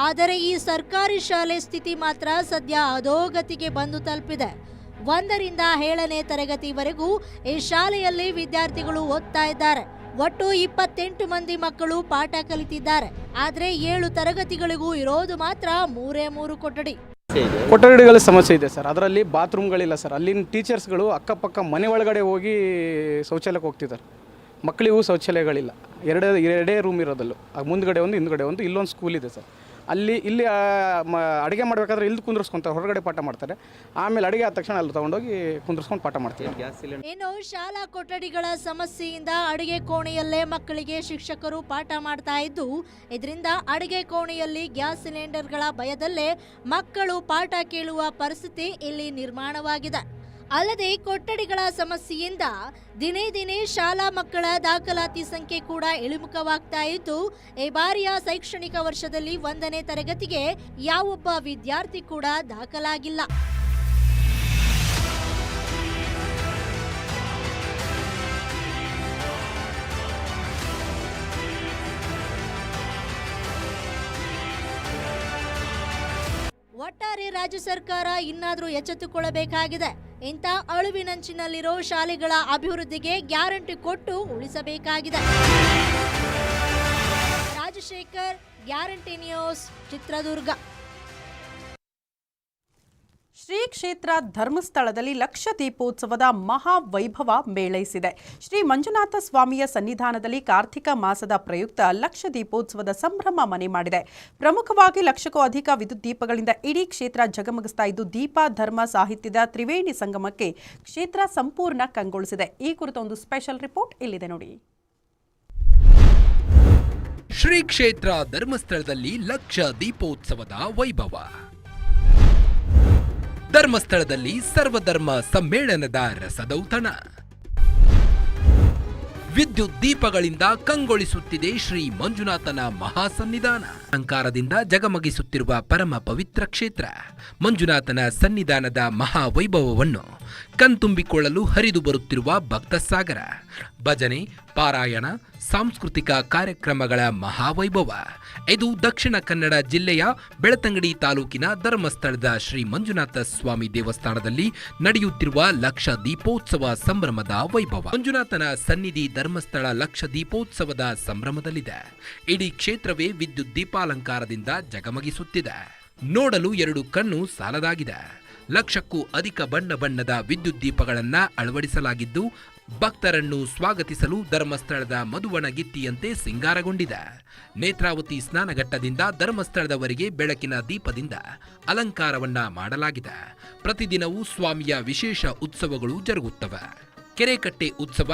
ಆದರೆ ಈ ಸರ್ಕಾರಿ ಶಾಲೆ ಸ್ಥಿತಿ ಮಾತ್ರ ಸದ್ಯ ಅಧೋಗತಿಗೆ ಬಂದು ತಲುಪಿದೆ. ಒಂದರಿಂದ ಏಳನೇ ತರಗತಿವರೆಗೂ ಈ ಶಾಲೆಯಲ್ಲಿ ವಿದ್ಯಾರ್ಥಿಗಳು ಓದ್ತಾ ಇದ್ದಾರೆ. ಒಟ್ಟು ಇಪ್ಪತ್ತೆಂಟು ಮಂದಿ ಮಕ್ಕಳು ಪಾಠ ಕಲಿತಿದ್ದಾರೆ. ಆದರೆ ಏಳು ತರಗತಿಗಳಿಗೂ ಇರೋದು ಮಾತ್ರ ಮೂರೇ ಮೂರು ಕೊಠಡಿ. ಕೊಠಡಿಗಳ ಸಮಸ್ಯೆ ಇದೆ ಸರ್. ಅದರಲ್ಲಿ ಬಾತ್ರೂಮ್ಗಳಿಲ್ಲ ಸರ್. ಅಲ್ಲಿನ ಟೀಚರ್ಸ್ಗಳು ಅಕ್ಕಪಕ್ಕ ಮನೆ ಒಳಗಡೆ ಹೋಗಿ ಶೌಚಾಲಯಕ್ಕೆ ಹೋಗ್ತಿದ್ದಾರೆ. ಮಕ್ಕಳಿಗೂ ಶೌಚಾಲಯಗಳಿಲ್ಲ. ಎರಡೇ ಎರಡೇ ರೂಮ್ ಇರೋದಲ್ಲೂ. ಮುಂದ್ಗಡೆ ಒಂದು, ಹಿಂದ್ಗಡೆ ಒಂದು, ಇಲ್ಲೊಂದು ಸ್ಕೂಲ್ ಇದೆ ಸರ್. ಅಲ್ಲಿ ಇಲ್ಲಿ ಮ ಅಡುಗೆ ಮಾಡಬೇಕಾದ್ರೆ ಇಲ್ಲಿ ಕುಂದ್ರಿಸ್ಕೊಂತಾರೆ ಹೊರಗಡೆ ಪಾಠ ಮಾಡ್ತಾರೆ. ಆಮೇಲೆ ಅಡುಗೆ ಆದ ತಕ್ಷಣ ಅಲ್ಲಿ ತೊಗೊಂಡೋಗಿ ಕುಂದ್ರಿಸ್ಕೊಂಡು ಪಾಠ ಮಾಡ್ತೀವಿ. ಇನ್ನು ಶಾಲಾ ಕೊಠಡಿಗಳ ಸಮಸ್ಯೆಯಿಂದ ಅಡುಗೆ ಕೋಣೆಯಲ್ಲೇ ಮಕ್ಕಳಿಗೆ ಶಿಕ್ಷಕರು ಪಾಠ ಮಾಡ್ತಾ ಇದ್ದು ಇದರಿಂದ ಅಡುಗೆ ಕೋಣೆಯಲ್ಲಿ ಗ್ಯಾಸ್ ಸಿಲಿಂಡರ್ಗಳ ಭಯದಲ್ಲೇ ಮಕ್ಕಳು ಪಾಠ ಕೇಳುವ ಪರಿಸ್ಥಿತಿ ಇಲ್ಲಿ ನಿರ್ಮಾಣವಾಗಿದೆ. ಅಲ್ಲದೆ ಕೊಠಡಿಗಳ ಸಮಸ್ಯೆಯಿಂದ ದಿನೇ ದಿನೇ ಶಾಲಾ ಮಕ್ಕಳ ದಾಖಲಾತಿ ಸಂಖ್ಯೆ ಕೂಡ ಇಳಿಮುಖವಾಗ್ತಾ ಇದ್ದು, ಈ ಬಾರಿಯ ಶೈಕ್ಷಣಿಕ ವರ್ಷದಲ್ಲಿ ಒಂದನೇ ತರಗತಿಗೆ ಯಾವೊಬ್ಬ ವಿದ್ಯಾರ್ಥಿ ಕೂಡ ದಾಖಲಾಗಿಲ್ಲ. ಒಟ್ಟಾರೆ ರಾಜ್ಯ ಸರ್ಕಾರ ಇನ್ನಾದರೂ ಎಚ್ಚೆತ್ತುಕೊಳ್ಳಬೇಕಾಗಿದೆ. ಇಂಥ ಅಳುವಿನಂಚಿನಲ್ಲಿರೋ ಶಾಲೆಗಳ ಅಭಿವೃದ್ಧಿಗೆ ಗ್ಯಾರಂಟಿ ಕೊಟ್ಟು ಉಳಿಸಬೇಕಾಗಿದೆ. Rajashekar, guarantee news, Chitradurga. Shri ಕ್ಷೇತ್ರ ಧರ್ಮಸ್ಥಳದಲ್ಲಿ ಲಕ್ಷ ದೀಪೋತ್ಸವದ ಮಹಾ ವೈಭವ ಮೇಳೈಸಿದೆ. ಶ್ರೀ ಮಂಜುನಾಥ ಸ್ವಾಮಿಯ ಸನ್ನಿಧಾನದಲ್ಲಿ ಕಾರ್ತಿಕ ಮಾಸದ ಪ್ರಯುಕ್ತ ಲಕ್ಷ ದೀಪೋತ್ಸವದ ಸಂಭ್ರಮ ಮನೆ ಮಾಡಿದೆ. ಪ್ರಮುಖವಾಗಿ ಲಕ್ಷಕ್ಕೂ ಅಧಿಕ ವಿದ್ಯುತ್ ದೀಪಗಳಿಂದ ಇಡೀ ಕ್ಷೇತ್ರ ಜಗಮಗಿಸ್ತಾ ಇದ್ದು, ದೀಪ, ಧರ್ಮ, ಸಾಹಿತ್ಯದ ತ್ರಿವೇಣಿ ಸಂಗಮಕ್ಕೆ ಕ್ಷೇತ್ರ ಸಂಪೂರ್ಣ ಕಂಗೊಳಿಸಿದೆ. ಈ ಕುರಿತ ಒಂದು ಸ್ಪೆಷಲ್ ರಿಪೋರ್ಟ್ ಇಲ್ಲಿದೆ ನೋಡಿ. ಶ್ರೀ ಕ್ಷೇತ್ರ ಧರ್ಮಸ್ಥಳದಲ್ಲಿ ಲಕ್ಷ ದೀಪೋತ್ಸವದ ವೈಭವ. ಧರ್ಮಸ್ಥಳದಲ್ಲಿ ಸರ್ವಧರ್ಮ ಸಮ್ಮೇಳನದ ರಸದೌತಣ. ವಿದ್ಯುತ್ ದೀಪಗಳಿಂದ ಕಂಗೊಳಿಸುತ್ತಿದೆ ಶ್ರೀ ಮಂಜುನಾಥನ ಮಹಾಸನ್ನಿಧಾನ. ಅಲಂಕಾರದಿಂದ ಜಗಮಗಿಸುತ್ತಿರುವ ಪರಮ ಪವಿತ್ರ ಕ್ಷೇತ್ರ. ಮಂಜುನಾಥನ ಸನ್ನಿಧಾನದ ಮಹಾವೈಭವವನ್ನು ಕಣ್ತುಂಬಿಕೊಳ್ಳಲು ಹರಿದು ಬರುತ್ತಿರುವ ಭಕ್ತ ಸಾಗರ ಭಜನೆ, ಪಾರಾಯಣ, ಸಾಂಸ್ಕೃತಿಕ ಕಾರ್ಯಕ್ರಮಗಳ ಮಹಾವೈಭವ. ಇದು ದಕ್ಷಿಣ ಕನ್ನಡ ಜಿಲ್ಲೆಯ ಬೆಳತಂಗಡಿ ತಾಲೂಕಿನ ಧರ್ಮಸ್ಥಳದ ಶ್ರೀ ಮಂಜುನಾಥ ಸ್ವಾಮಿ ದೇವಸ್ಥಾನದಲ್ಲಿ ನಡೆಯುತ್ತಿರುವ ಲಕ್ಷ ದೀಪೋತ್ಸವ ಸಂಭ್ರಮದ ವೈಭವ. ಮಂಜುನಾಥನ ಸನ್ನಿಧಿ ಧರ್ಮಸ್ಥಳ ಲಕ್ಷ ದೀಪೋತ್ಸವದ ಸಂಭ್ರಮದಲ್ಲಿದೆ. ಇಡೀ ಕ್ಷೇತ್ರವೇ ವಿದ್ಯುತ್ ದೀಪಾಲಂಕಾರದಿಂದ ಜಗಮಗಿಸುತ್ತಿದೆ. ನೋಡಲು ಎರಡು ಕಣ್ಣು ಸಾಲದಾಗಿದೆ. ಲಕ್ಷಕ್ಕೂ ಅಧಿಕ ಬಣ್ಣ ಬಣ್ಣದ ವಿದ್ಯುತ್ ದೀಪಗಳನ್ನ ಅಳವಡಿಸಲಾಗಿದ್ದು ಭಕ್ತರನ್ನು ಸ್ವಾಗತಿಸಲು ಧರ್ಮಸ್ಥಳದ ಮಧುವಣಗಿತ್ತಿಯಂತೆ ಸಿಂಗಾರಗೊಂಡಿದೆ. ನೇತ್ರಾವತಿ ಸ್ನಾನಘಟ್ಟದಿಂದ ಧರ್ಮಸ್ಥಳದವರೆಗೆ ಬೆಳಕಿನ ದೀಪದಿಂದ ಅಲಂಕಾರವನ್ನ ಮಾಡಲಾಗಿದೆ. ಪ್ರತಿದಿನವೂ ಸ್ವಾಮಿಯ ವಿಶೇಷ ಉತ್ಸವಗಳು ಜರುಗುತ್ತವೆ. ಕೆರೆಕಟ್ಟೆ ಉತ್ಸವ,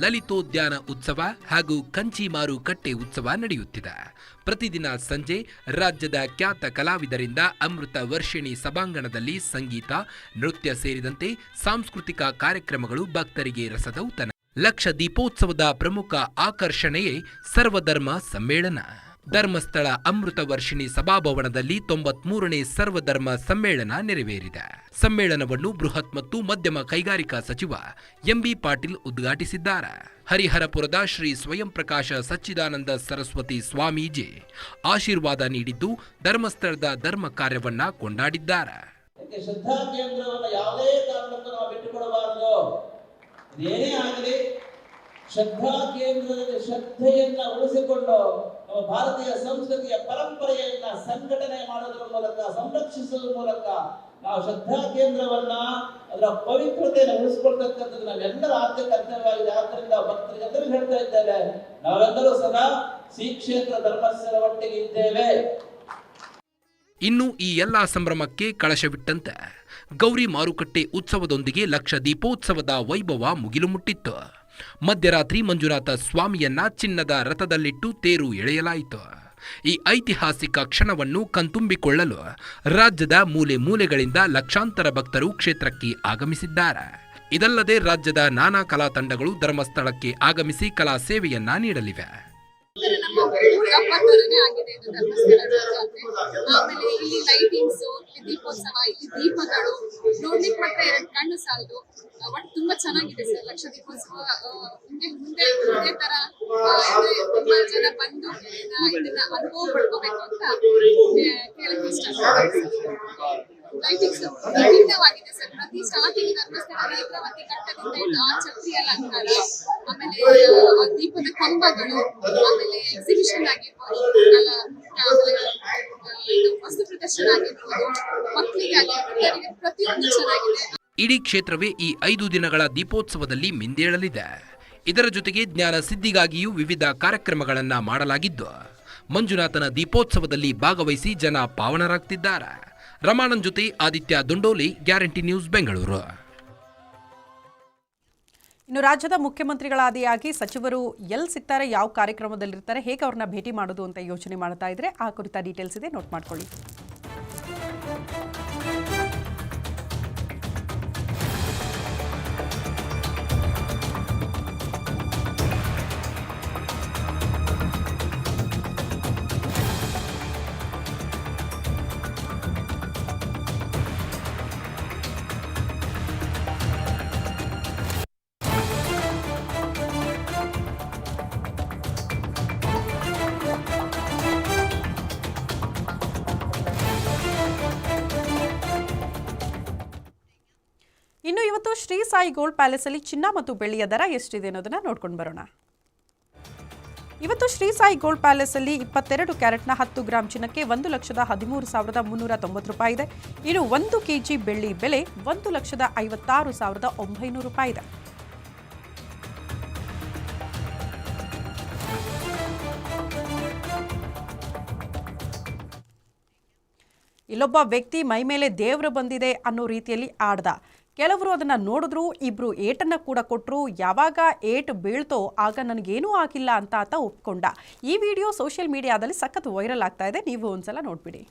ಲಲಿತೋದ್ಯಾನ ಉತ್ಸವ ಹಾಗೂ ಕಂಚಿ ಮಾರುಕಟ್ಟೆ ಉತ್ಸವ ನಡೆಯುತ್ತಿದೆ. ಪ್ರತಿದಿನ ಸಂಜೆ ರಾಜ್ಯದ ಖ್ಯಾತ ಕಲಾವಿದರಿಂದ ಅಮೃತ ವರ್ಷಿಣಿ ಸಭಾಂಗಣದಲ್ಲಿ ಸಂಗೀತ, ನೃತ್ಯ ಸೇರಿದಂತೆ ಸಾಂಸ್ಕೃತಿಕ ಕಾರ್ಯಕ್ರಮಗಳು ಭಕ್ತರಿಗೆ ರಸದೌತನ ಲಕ್ಷ ದೀಪೋತ್ಸವದ ಪ್ರಮುಖ ಆಕರ್ಷಣೆಯೇ ಸರ್ವಧರ್ಮ ಸಮ್ಮೇಳನ. ಧರ್ಮಸ್ಥಳ ಅಮೃತ ವರ್ಷಿಣಿ ಸಭಾಭವನದಲ್ಲಿ ತೊಂಬತ್ಮೂರನೇ ಸರ್ವಧರ್ಮ ಸಮ್ಮೇಳನ ನೆರವೇರಿದೆ. ಸಮ್ಮೇಳನವನ್ನು ಬೃಹತ್ ಮತ್ತು ಮಧ್ಯಮ ಕೈಗಾರಿಕಾ ಸಚಿವ ಎಂಬಿ ಪಾಟೀಲ್ ಉದ್ಘಾಟಿಸಿದ್ದಾರೆ. ಹರಿಹರಪುರದ ಶ್ರೀ ಸ್ವಯಂ ಪ್ರಕಾಶ ಸಚ್ಚಿದಾನಂದ ಸರಸ್ವತಿ ಸ್ವಾಮೀಜಿ ಆಶೀರ್ವಾದ ನೀಡಿದ್ದು ಧರ್ಮಸ್ಥಳದ ಧರ್ಮ ಕಾರ್ಯವನ್ನ ಕೊಂಡಾಡಿದ್ದಾರೆ. ಶ್ರದ್ಧಾ ಕೇಂದ್ರದಲ್ಲಿ ಶ್ರದ್ಧೆಯನ್ನ ಉಳಿಸಿಕೊಂಡು ಭಾರತೀಯ ಸಂಸ್ಕೃತಿಯ ಪರಂಪರೆಯನ್ನ ಸಂಘಟನೆ ಮಾಡೋದ್ರ ಮೂಲಕ ಸಂರಕ್ಷಿಸುವ ಮೂಲಕ ನಾವು ಶ್ರದ್ಧಾ ಕೇಂದ್ರವನ್ನ ಅದರ ಪವಿತ್ರತೆಯನ್ನು ಉಳಿಸ್ಕೊಳ್ತಕ್ಕಂಥದ್ದು ನಾವೆಲ್ಲರ ಆದ್ಯ ಕರ್ತವ್ಯವಾಗಿದೆ ಆದ್ದರಿಂದ ಭಕ್ತರಿಗೆಲ್ಲರೂ ಹೇಳ್ತಾ ಇದ್ದೇವೆ. ನಾವೆಲ್ಲರೂ ಸದಾ ಶ್ರೀ ಕ್ಷೇತ್ರ ಧರ್ಮಸ್ಥರ ಒಟ್ಟಿಗೆ ಇದ್ದೇವೆ. ಇನ್ನು ಈ ಎಲ್ಲಾ ಸಂಭ್ರಮಕ್ಕೆ ಕಳಶವಿಟ್ಟಂತೆ ಗೌರಿ ಮಾರುಕಟ್ಟೆ ಉತ್ಸವದೊಂದಿಗೆ ಲಕ್ಷ ದೀಪೋತ್ಸವದ ವೈಭವ ಮುಗಿಲು ಮುಟ್ಟಿತ್ತು. ಮಧ್ಯರಾತ್ರಿ ಮಂಜುನಾಥ ಸ್ವಾಮಿಯನ್ನ ಚಿನ್ನದ ರಥದಲ್ಲಿಟ್ಟು ತೇರು ಎಳೆಯಲಾಯಿತು. ಈ ಐತಿಹಾಸಿಕ ಕ್ಷಣವನ್ನು ಕಣ್ತುಂಬಿಕೊಳ್ಳಲು ರಾಜ್ಯದ ಮೂಲೆ ಮೂಲೆಗಳಿಂದ ಲಕ್ಷಾಂತರ ಭಕ್ತರು ಕ್ಷೇತ್ರಕ್ಕೆ ಆಗಮಿಸಿದ್ದಾರೆ. ಇದಲ್ಲದೆ ರಾಜ್ಯದ ನಾನಾ ಕಲಾ ತಂಡಗಳು ಧರ್ಮಸ್ಥಳಕ್ಕೆ ಆಗಮಿಸಿ ಕಲಾ ಸೇವೆಯನ್ನ ನೀಡಲಿವೆ. ಹಬ್ಬದವರೆಗೆ ಆಗಿದೆ ಇದು ಧರ್ಮಸ್ಥಳ ಜಾತ್ರೆ. ಆಮೇಲೆ ಇಲ್ಲಿ ಲೈಟಿಂಗ್ಸ್ ಇಲ್ಲಿ ದೀಪೋತ್ಸವ ಇಲ್ಲಿ ದೀಪಗಳು ನೋಡ್ಲಿಕ್ಕೆ ಮಾತ್ರ ಎರಡು ಕಣ್ಣು ಸಾಲದು. ಬಟ್ ತುಂಬಾ ಚೆನ್ನಾಗಿದೆ ಸರ್. ಲಕ್ಷ ದೀಪೋತ್ಸವ ಹಿಂಗೆ ಮುಂದೆ ಇದೇ ತರ ತುಂಬಾ ಜನ ಬಂದು ಇದನ್ನ ಅನುಭವ ಪಡ್ಕೋಬೇಕು ಅಂತ ಕೇಳಕ್ ಇಷ್ಟ ಲೈಟಿಂಗ್ಸ್ ವಿಭಿನ್ನವಾಗಿದೆ ಸರ್. ಪ್ರತಿ ಸ್ಟಾರ್ಟಿಂಗ್ ಧರ್ಮಸ್ಥಳ ನೇತ್ರಾವತಿ ಕಟ್ಟದಿಂದ ಹಿಡಿದು ಆ ಚಕ್ರಿ ಅಲಂಕಾರ, ಆಮೇಲೆ ದೀಪದ ಕಂಬಗಳು, ಆಮೇಲೆ ಎಕ್ಸಿಬಿಷನ್ ಆಗಿರ್ಬೋದು ಇಡೀ ಕ್ಷೇತ್ರವೇ ಈ ಐದು ದಿನಗಳ ದೀಪೋತ್ಸವದಲ್ಲಿ ಮಿಂದೇಳಲಿದೆ. ಇದರ ಜೊತೆಗೆ ಜ್ಞಾನ ಸಿದ್ಧಿಗಾಗಿಯೂ ವಿವಿಧ ಕಾರ್ಯಕ್ರಮಗಳನ್ನು ಮಾಡಲಾಗಿದ್ದು, ಮಂಜುನಾಥನ ದೀಪೋತ್ಸವದಲ್ಲಿ ಭಾಗವಹಿಸಿ ಜನ ಪಾವನರಾಗ್ತಿದ್ದಾರೆ. ರಮಾನಂದ್ ಜೊತೆ ಆದಿತ್ಯ ದುಂಡೋಲಿ, ಗ್ಯಾರಂಟಿ ನ್ಯೂಸ್, ಬೆಂಗಳೂರು. ಇನ್ನು ರಾಜ್ಯದ ಮುಖ್ಯಮಂತ್ರಿಗಳಾದಿಯಾಗಿ ಸಚಿವರು ಎಲ್ಲಿ ಸಿಗ್ತಾರೆ, ಯಾವ ಕಾರ್ಯಕ್ರಮದಲ್ಲಿರ್ತಾರೆ, ಹೇಗೆ ಅವ್ರನ್ನ ಭೇಟಿ ಮಾಡೋದು ಅಂತ ಯೋಚನೆ ಮಾಡ್ತಾ ಇದ್ರೆ ಆ ಕುರಿತ ಡೀಟೇಲ್ಸ್ ಇದೆ ನೋಟ್ ಮಾಡ್ಕೊಳ್ಳಿ. ಇವತ್ತು ಶ್ರೀ ಸಾಯಿ ಗೋಲ್ಡ್ ಪ್ಯಾಲೇಸ್ ಅಲ್ಲಿ ಚಿನ್ನ ಮತ್ತು ಬೆಳ್ಳಿಯ ದರ ಎಷ್ಟಿದೆ ಅನ್ನೋದನ್ನ ನೋಡ್ಕೊಂಡು ಬರೋಣ. ಇವತ್ತು ಶ್ರೀ ಸಾಯಿ ಗೋಲ್ಡ್ ಪ್ಯಾಲೇಸ್ ಅಲ್ಲಿ ಇಪ್ಪತ್ತೆರಡು ಕ್ಯಾರೆಟ್ನ ಹತ್ತು ಗ್ರಾಂ ಚಿನ್ನಕ್ಕೆ ಒಂದು ಲಕ್ಷದ ಹದಿಮೂರು ಸಾವಿರದ ಮುನ್ನೂರ ತೊಂಬತ್ತು ರೂಪಾಯಿ ಇದೆ. ಇನ್ನು ಒಂದು ಕೆಜಿ ಬೆಳ್ಳಿ ಬೆಲೆ ಒಂದು ಲಕ್ಷದ ಐವತ್ತಾರು ಸಾವಿರದ ಒಂಬೈನೂರು ರೂಪಾಯಿ ಇದೆ. ಇಲ್ಲೊಬ್ಬ ವ್ಯಕ್ತಿ ಮೈ ಮೇಲೆ ದೇವರು ಬಂದಿದೆ ಅನ್ನೋ ರೀತಿಯಲ್ಲಿ ಆಡ್ದ. ಕೆಲವರು ಅದನ್ನ ನೋಡಿದ್ರು, ಇಬ್ರು ಏಟನ್ನ ಕೂಡ ಕೊಟ್ಟರು ಯಾವಾಗ ಏಟ್ ಬೀಳ್ತೋ ಆಗ ನನಗೇನೂ ಆಗಿಲ್ಲ ಅಂತ ಆತ ಒಪ್ಕೊಂಡ. ಈ ವಿಡಿಯೋ ಸೋಷಿಯಲ್ ಮೀಡಿಯಾದಲ್ಲಿ ಸಖತ್ ವೈರಲ್ ಆಗ್ತಾ ಇದೆ, ನೀವು ಒಂದ್ಸಲ ನೋಡ್ಬಿಡಿ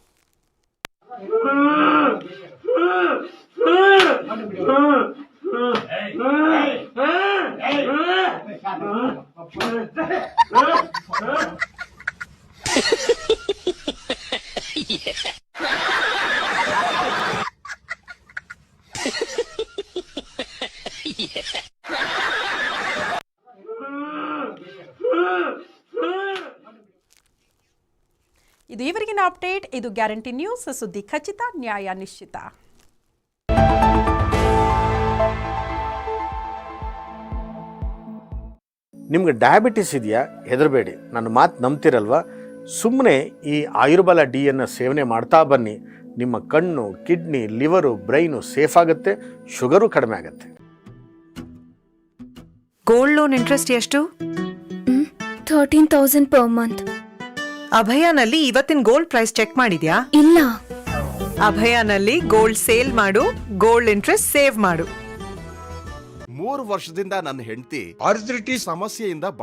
ಇದು ಇವರಿಗಿನ ಅಪ್ಡೇಟ್ ಇದು ಗ್ಯಾರಂಟಿ ನ್ಯೂಸ್. ಸುದ್ದಿ ಖಚಿತ ನ್ಯಾಯ ನಿಶ್ಚಿತ. ನಿಮ್ಗೆ ಡಯಾಬಿಟಿಸ್ ಇದೆಯಾ? ಹೆದರಬೇಡಿ. ನನ್ನ ಮಾತು ನಂಬ್ತಿರಲ್ವಾ? ಸುಮ್ಮನೆ ಈ ಆಯುರ್ಬಲ ಡಿಯನ್ನು ಸೇವನೆ ಮಾಡ್ತಾ ಬನ್ನಿ. ನಿಮ್ಮ ಕಣ್ಣು ಕಿಡ್ನಿ ಲಿವರು ಬ್ರೈನು ಸೇಫ್ ಆಗುತ್ತೆ ಶುಗರು ಕಡಿಮೆ ಆಗುತ್ತೆ. ಗೋಲ್ಡ್ ಲೋನ್ ಇಂಟ್ರೆಸ್ಟ್ ಎಷ್ಟು? ಥರ್ಟೀನ್ ತೌಸಂಡ್ ಪರ್ ಮಂತ್ ಅಭಯನಲ್ಲಿ ಇವತ್ತಿನ ಗೋಲ್ಡ್ ಪ್ರೈಸ್ ಚೆಕ್ ಮಾಡಿದ್ಯಾ? ಇಲ್ಲ. ಅಭಯನಲ್ಲಿ ಗೋಲ್ಡ್ ಸೇಲ್ ಮಾಡು ಗೋಲ್ಡ್ ಇಂಟ್ರೆಸ್ಟ್ ಸೇವ್ ಮಾಡು. ಮೂರು ವರ್ಷದಿಂದ ನನ್ನ ಹೆಂಡತಿ ಅರ್ಜಿಟಿ ಸಮಸ್ಯೆಯಿಂದ